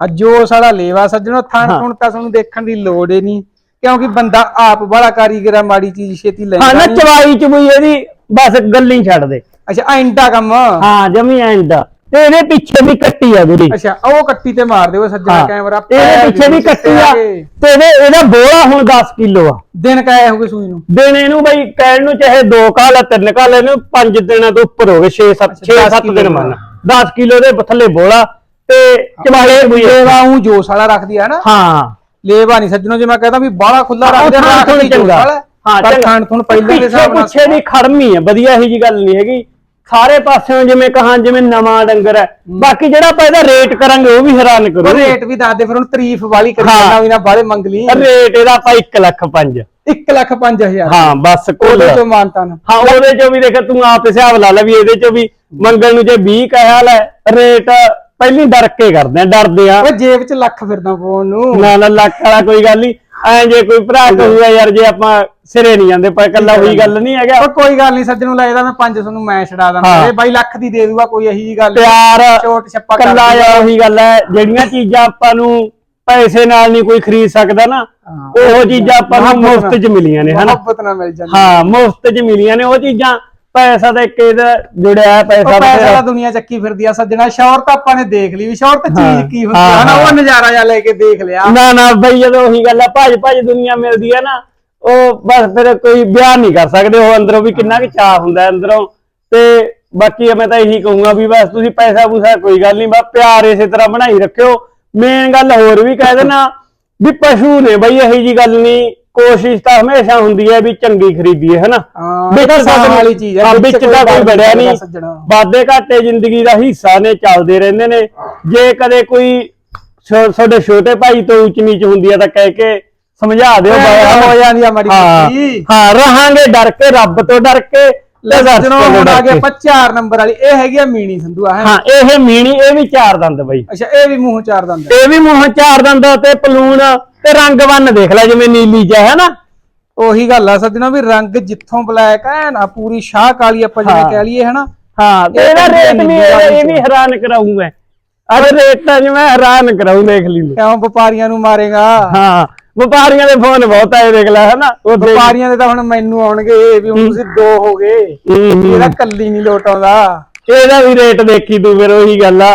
S2: ਆ ਜੋਸ ਵਾਲਾ ਲੇਵਾ ਸੱਜਣੋ ਥਣ। ਥੁਣ ਤਾਂ ਤੁਹਾਨੂੰ ਦੇਖਣ ਦੀ ਲੋੜ ਹੀ ਨਹੀਂ। ਕਿਉਂਕਿ ਬੰਦਾ ਆਪ ਬੜਾ ਕਾਰੀਗਰ ਆ ਮਾੜੀ ਚੀਜ਼ ਛੇਤੀ
S1: ਹਾਂ
S2: ਲੈਂਦਾ
S1: ਨਾ
S2: ਨਹੀਂ
S1: ਚਵਾਈ ਚਬੂਈ ਇਹਦੀ ਬਸ ਗੱਲੀ ਛੱਡ ਦੇ
S2: ਅੱਛਾ ਐਂਡਾ ਕੰਮ?
S1: ਹਾਂ ਜਮੀ ਐਂਡ। ਤੇ ਇਹਦੇ ਪਿੱਛੇ ਵੀ ਕੱਟੀ ਆ ਗੁਰੀ
S2: ਅੱਛਾ ਉਹ ਕੱਟੀ ਤੇ ਮਾਰ ਦਿਓ ਸੱਜਣਾ
S1: ਹਾਂ
S2: ਕੈਮਰਾ
S1: ਇਹਦੇ ਪਿੱਛੇ ਵੀ ਕੱਟੀ ਆ। ਤੇ ਇਹਦੇ ਇਹਦਾ ਬੋਲਾ ਹੁਣ 10 ਕਿਲੋ ਆ।
S2: ਦਿਨ ਕਾਇਆ ਹੋਗੇ ਸੂਈ ਨੂੰ?
S1: ਦਿਨ ਇਹਨੂੰ ਬਈ ਕਹਿਣ ਨੂੰ ਚਾਹੇ 2 ਕਾਲ 3 ਕਾਲ ਇਹਨੂੰ 5 ਦਿਨਾਂ ਤੋਂ ਉੱਪਰ ਹੋ ਗਏ 6 7 6
S2: ਦਸ
S1: 7 ਦਿਨ
S2: ਕਿੱਲੋ।
S1: ਮੰਨ। 10 ਕਿਲੋ ਦੇ ਥੱਲੇ ਬੋਲਾ ਤੇ ਚਵਾਲੇ ਵੀ
S2: ਲੇਵਾ ਉਹ ਜੋਸ ਵਾਲਾ ਰੱਖਦੀ ਆ ਨਾ।
S1: ਹਾਂ।
S2: ਲੇਵਾ ਨਹੀਂ ਸੱਜਣੋ ਜੇ ਮੈਂ ਕਹਦਾ ਵੀ ਬਾਹਲਾ ਖੁੱਲਾ ਰੱਖਦੇ
S1: ਹਾਂ
S2: ਰੱਖ ਲਈ
S1: ਚੰਗਾ। ਹਾਂ
S2: ਪਰ
S1: ਚੰਗਾ।
S2: ਥਣ ਥੁਣ ਪਹਿਲਾਂ ਦੇ ਹਿਸਾਬ ਨਾਲ
S1: ਪਿੱਛੇ ਦੀ ਖੜਮੀ ਹੈ ਵਧੀਆ ਇਹੀ ਜੀ ਗੱਲ ਨਹੀਂ ਹੈਗੀ। ਸਾਰੇ ਪਾਸਿਓਂ ਜਿਵੇਂ ਕਹਾਂ ਜਿਵੇਂ ਨਵਾਂ ਡੰਗਰ ਹੈ। ਬਾਕੀ ਜਿਹੜਾ ਆਪਾਂ ਇਹਦਾ ਰੇਟ ਕਰਾਂਗੇ ਉਹ ਵੀ ਹੈਰਾਨ ਕਰੋ।
S2: ਰੇਟ ਵੀ ਦੱਸ ਦੇ ਫਿਰ ਹੁਣ ਤਾਰੀਫ ਵਾਲੀ ਕਰੀ। ਜਾਣਾ ਵੀ ਨਾ ਬਾਹਲੇ ਮੰਗ ਲਈ
S1: ਰੇਟ ਇਹਦਾ ਆਪਾਂ 1 ਲੱਖ 5
S2: 1 ਲੱਖ 5000
S1: ਹਾਂ ਬਸ ਕੁੱਲ।
S2: ਉਹਦੇ ਚੋਂ ਮਾਨਤਾ ਨਾ।
S1: ਹਾਂ ਉਹਦੇ ਚੋਂ ਵੀ ਦੇਖ ਤੂੰ ਆਪ ਹਿਸਾਬ ਲਾ ਲੈ ਵੀ ਇਹਦੇ ਚੋਂ ਵੀ ਮੰਗਣ ਨੂੰ ਜੇ 20 ਕਹਿਆ ਲੈ ਰੇਟ ਪਹਿਲੀ ਡਰ ਕੇ ਕਰਦੇ ਆ ਡਰਦੇ ਆ।
S2: ਓਏ ਜੇਬ 'ਚ ਲੱਖ ਫਿਰਦਾ ਫੋਨ ਨੂੰ।
S1: ਨਾ ਨਾ ਲੱਖ ਵਾਲਾ ਕੋਈ ਗੱਲ ਨਹੀਂ ਐ ਜੇ ਕੋਈ ਭਰਾ ਕਹੂਗਾ ਯਾਰ ਜੇ ਆਪਾਂ ਸਿਰੇ ਨਹੀਂ ਜਾਂਦੇ ਪਰ ਕੱਲਾ ਉਹੀ ਗੱਲ ਨਹੀਂ ਹੈਗਾ।
S2: ਉਹ ਕੋਈ ਗੱਲ ਨਹੀਂ ਸੱਜਣ ਲੱਗਦਾ ਮੈਂ 500 ਨੂੰ ਮੈਂ ਛਡਾ ਦਾਂ। ਇਹ ਬਾਈ ਲੱਖ ਦੀ ਦੇ ਦੂਗਾ ਕੋਈ ਇਹੀ ਜੀ ਗੱਲ।
S1: ਪਿਆਰ
S2: ਛੋਟ ਛੱਪਾ ਕਰ
S1: ਕੱਲਾ
S2: ਦੂਗਾ।
S1: ਯਾਰ ਉਹੀ ਗੱਲ ਹੈ ਜਿਹੜੀਆਂ ਚੀਜ਼ਾਂ ਆਪਾਂ ਨੂੰ ਪੈਸੇ ਨਾਲ ਨਹੀਂ ਕੋਈ ਖਰੀਦ ਸਕਦਾ ਨਾ। ਉਹ ਚੀਜ਼ਾਂ ਆਪਾਂ ਨੂੰ ਮੁਫਤ 'ਚ ਮਿਲੀਆਂ ਨੇ ਹਨਾ?
S2: ਨਾਲ ਮਿਲ
S1: ਹਾਂ ਮੁਫਤ 'ਚ ਮਿਲੀਆਂ ਨੇ ਉਹ ਚੀਜ਼ਾਂ ਪੈਸਾ ਤਾਂ ਇੱਕ ਇਹਦਾ ਜੁੜਿਆ ਪੈਸਾ
S2: ਉਹ ਪੈਸਾ। ਤਾਂ ਦੁਨੀਆ ਚੱਕੀ ਫਿਰਦੀ ਆ ਸੱਜਣਾ ਸ਼ੌਹਰ ਤਾਂ ਆਪਾਂ ਨੇ ਦੇਖ ਲਈ ਵੀ ਸ਼ੌਹਰ ਤਾਂ
S1: ਹਾਂ।
S2: ਚੀਜ਼ ਕੀ ਹੁੰਦੀ
S1: ਹਾਂ,
S2: ਆ ਨਾ ਉਹ। ਨਜ਼ਾਰਾ ਜਾ ਲੈ ਕੇ ਦੇਖ ਲਿਆ
S1: ਨਾ ਨਾ ਬਈ ਜਦੋਂ ਉਹੀ ਗੱਲ ਆ ਭੱਜ ਭੱਜ ਦੁਨੀਆ ਮਿਲਦੀ ਹੈ ਨਾ ਉਹ ਬਸ ਫਿਰ ਕੋਈ ਬਿਆਨ ਨਹੀਂ ਕਰ ਸਕਦੇ ਉਹ ਅੰਦਰੋਂ ਵੀ ਕਿੰਨਾ ਕੁ ਚਾਹ ਹੁੰਦਾ ਅੰਦਰੋਂ ਤੇ ਬਾਕੀ ਮੈਂ ਤਾਂ ਇਹੀ ਕਹੂੰਗਾ ਵੀ ਬਸ ਤੁਸੀਂ ਪੈਸਾ ਪੂਸਾ ਕੋਈ ਗੱਲ ਨਹੀਂ ਬਸ ਪਿਆਰ ਇਸੇ ਤਰ੍ਹਾਂ ਬਣਾਈ ਰੱਖਿਓ ਮੇਨ ਗੱਲ ਹੋਰ ਵੀ ਕਹਿ ਦੇਣਾ ਵੀ ਪਸ਼ੂ ਨੇ ਬਈ ਇਹੀ ਜੀ ਗੱਲ ਨਹੀਂ ਕੋਸ਼ਿਸ਼ ਤਾਂ ਹਮੇਸ਼ਾ ਹੁੰਦੀ ਹੈ ਵੀ ਚੰਗੀ ਖਰੀਦੀਏ ਹਨਾ?
S2: ਹਾਂ, ਇਹ ਤਾਂ ਵਾਲੀ ਚੀਜ਼ ਹੈ,
S1: ਹਾਂ,
S2: ਵਿੱਚ
S1: ਵਿੱਚ
S2: ਕੋਈ
S1: ਤਾਂ ਕੋਈ
S2: ਨਹੀਂ ਸੱਜਣਾ।
S1: ਘਾਟੇ ਜ਼ਿੰਦਗੀ ਦਾ ਹਿੱਸਾ ਨੇ ਚੱਲਦੇ ਰਹਿੰਦੇ ਨੇ। ਜੇ ਕਦੇ ਕੋਈ ਛੋ- ਤੁਹਾਡੇ ਛੋਟੇ ਭਾਈ ਤੋਂ ਉੱਚ ਨੀਚ ਹੁੰਦੀ ਹੈ ਤਾਂ ਕਹਿ ਕੇ ਸਮਝਾ ਦਿਓ ਬਾਬਾ
S2: ਹੋ ਜਾਂਦੀ ਆ ਮਾੜੀ
S1: ਹਾਂ
S2: ਮੋਟੀ।
S1: ਹਾਂ ਰਹਾਂਗੇ ਡਰ ਕੇ ਰੱਬ ਤੋਂ ਡਰ ਕੇ। ਰਸ
S2: ਸੱਜਣੋ ਹੁਣ ਆ ਗਿਆ। ਆਪਾਂ 4 ਨੰਬਰ ਵਾਲੀ ਇਹ ਹੈਗੀ ਆ ਮੀਣੀ ਸੰਧੂਆ ਹੈ
S1: ਹਾਂ ਇਹ ਮੀਣੀ ਇਹ ਵੀ ਚਾਰ ਦੰਦ ਬਈ
S2: ਅੱਛਾ ਇਹ ਵੀ ਮੂੰਹ ਚਾਰ ਦੰਦ
S1: ਇਹ ਵੀ ਮੂੰਹ ਚਾਰ ਦੰਦ ਤੇ ਪਲੂਣ ਤੇ ਰੰਗ ਬੰਨ ਦੇਖ ਲੈ ਜਿਵੇਂ ਨੀਲੀ ਜਿਹਾ ਹੈ ਨਾ
S2: ਉਹੀ ਗੱਲ ਆ ਸੱਜਣੋ ਵੀ ਰੰਗ ਜਿੱਥੋਂ ਬਲੈਕ ਹੈ ਨਾ ਪੂਰੀ ਸ਼ਾਹ ਕਾਲੀ ਆਪਾਂ ਜਿਵੇਂ। ਕਹਿ ਲਈਏ ਹਨਾ
S1: ਹਾਂ ਤੇ
S2: ਇਹ
S1: ਇਹਦਾ
S2: ਤਾਂ
S1: ਰੇਟ ਵੀ ਇਹ ਵੀ। ਹੈਰਾਨ ਕਰਾਉਂ ਮੈਂ ਅਰੇ ਰੇਟ ਤਾਂ ਜਿਵੇਂ ਹੈਰਾਨ ਕਰਾਉਂ ਦੇਖ ਲਈ।
S2: ਕਿਉਂ ਵਪਾਰੀਆਂ ਨੂੰ ਮਾਰੇਗਾ
S1: ਹਾਂ ਵਪਾਰੀਆਂ ਦੇ ਫੋਨ ਬਹੁਤ ਆਏ ਦੇਖ ਲੈ ਹਨਾ? ਦੇਖ-
S2: ਵਪਾਰੀਆਂ ਦੇ ਤਾਂ ਹੁਣ ਮੈਨੂੰ ਆਉਣਗੇ ਵੀ ਹੁਣ ਤੁਸੀਂ ਦੋ ਹੋ ਗਏ। ਇਹਦਾ ਕੱਲੀ ਨਹੀਂ ਲੋਟ ਆਉਂਦਾ।
S1: ਇਹਦਾ ਵੀ ਰੇਟ ਦੇਖੀ ਤੂੰ ਫਿਰ ਉਹੀ ਗੱਲ ਆ।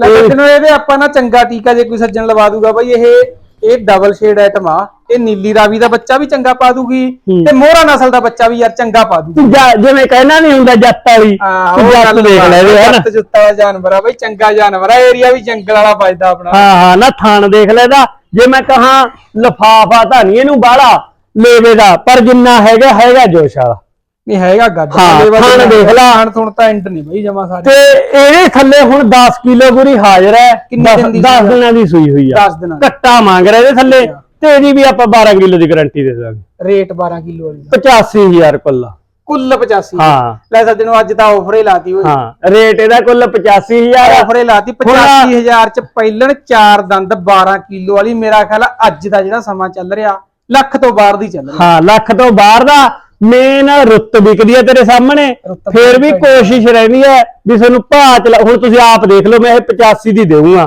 S2: ਲੈ ਸੱਜਣੋ ਇਹਦੇ ਆਪਾਂ ਨਾ ਚੰਗਾ ਟੀਕਾ ਜੇ ਕੋਈ ਸੱਜਣ ਲਵਾ ਦੂਗਾ ਬਾਈ ਇਹ ਇਹ ਡਬਲ ਸ਼ੇਡ ਆਈਟਮ ਆ। ਇਹ ਨੀਲੀ ਰਾਵੀ ਦਾ ਬੱਚਾ ਵੀ ਚੰਗਾ ਪਾ ਦੂਗੀ। ਤੇ ਮੋਹਰਾ ਨਸਲ ਦਾ ਬੱਚਾ ਵੀ ਯਾਰ ਚੰਗਾ ਪਾ ਦੂਗੀ।
S1: ਜਿਵੇਂ ਕਹਿਣਾ ਨਹੀਂ ਹੁੰਦਾ ਜੱਟ ਵਾਲੀ
S2: ਉਹ
S1: ਜੱਟ
S2: ਗੱਲ
S1: ਦੇਖ ਲੈ ਇਹਦੇ ਹਨਾ?
S2: ਜੁੱਤਾ ਜਾਨਵਰ ਆ ਬਾਈ ਚੰਗਾ ਜਾਨਵਰ ਆ ਏਰੀਆ ਵੀ ਜੰਗਲ ਵਾਲਾ ਵੱਜਦਾ ਆਪਣਾ।
S1: ਹਾਂ ਹਾਂ ਨਾ ਥਾਣ ਦੇਖ ਲੈ ਇਹਦਾ। ਜੇ ਮੈਂ ਕਹਾ ਲਫਾਫਾ ਤਾਂ ਨਹੀਂ ਇਹਨੂੰ ਬਾਹਲਾ ਲੇਵੇ ਦਾ ਪਰ ਜਿੰਨਾ ਹੈਗਾ ਹੈਗਾ ਜੋਸ਼ ਵਾਲਾ।
S2: ਨਹੀਂ ਹੈਗਾ ਗੱਡ
S1: ਹਾਂ, ਦੇਖ ਲਾ।
S2: ਥਣ ਥੁਣ ਤਾਂ ਐਂਡ ਨਹੀਂ ਬਾਈ ਜਮਾ ਸਾਰੇ।
S1: ਤੇ ਇਹਦੇ ਥੱਲੇ ਹੁਣ 10 ਕਿਲੋ ਗੁਰੀ ਹਾਜ਼ਰ ਹੈ
S2: ਕਿੰਨੇ ਦਿਨ ਦੀ
S1: 10
S2: ਸੂਈ ਆ?
S1: ਦਿਨਾਂ ਦੀ ਸੂਈ ਹੋਈ ਆ।
S2: 10 ਦਿਨਾਂ।
S1: ਕੱਟਾ ਮੰਗ ਰਿਹਾ ਇਹਦੇ ਥੱਲੇ ਤੇ ਇਹਦੀ ਵੀ ਆਪਾਂ 12 ਕਿਲੋ ਦੀ ਗਾਰੰਟੀ ਦੇ ਦਾਂਗੇ।
S2: ਰੇਟ 12 ਕਿਲੋ ਵਾਲੀ ਦਾ।
S1: 85000 ਕੁੱਲ
S2: ਕੁੱਲ 85
S1: ਹਾਂ।
S2: ਲੈ ਸੱਜਣੋ ਅੱਜ ਤਾਂ ਆਫਰ ਹੀ ਲਾਤੀ ਓਏ
S1: ਹਾਂ ਰੇਟ ਇਹਦਾ ਕੁੱਲ 85000
S2: ਆਫਰ ਹੀ ਲਾਤੀ। 85000 ਚ ਪਹਿਲਣ ਚਾਰ ਦੰਦ 12 ਕਿਲੋ ਵਾਲੀ। ਮੇਰਾ ਖਿਆਲ ਅੱਜ ਦਾ ਜਿਹੜਾ ਸਮਾਂ ਚੱਲ ਰਿਹਾ ਲੱਖ ਤੋਂ ਬਾਹਰ ਦੀ ਚੱਲ ਰਿਹਾ।
S1: ਹਾਂ ਲੱਖ ਤੋਂ ਬਾਹਰ ਦਾ। ਮੇਨ ਰੁੱਤ ਵਿਕਦੀ ਹੈ ਤੇਰੇ ਸਾਹਮਣੇ। ਫੇਰ ਵੀ। ਕੋਸ਼ਿਸ਼ ਰਹਿੰਦੀ ਹੈ ਵੀ ਤੁਹਾਨੂੰ ਭਾਅ ਚਲਾ ਹੁਣ ਤੁਸੀਂ ਆਪ ਦੇਖ ਲਓ ਮੈਂ ਇਹ 85 ਦੀ ਦੇਵਾਂਗਾ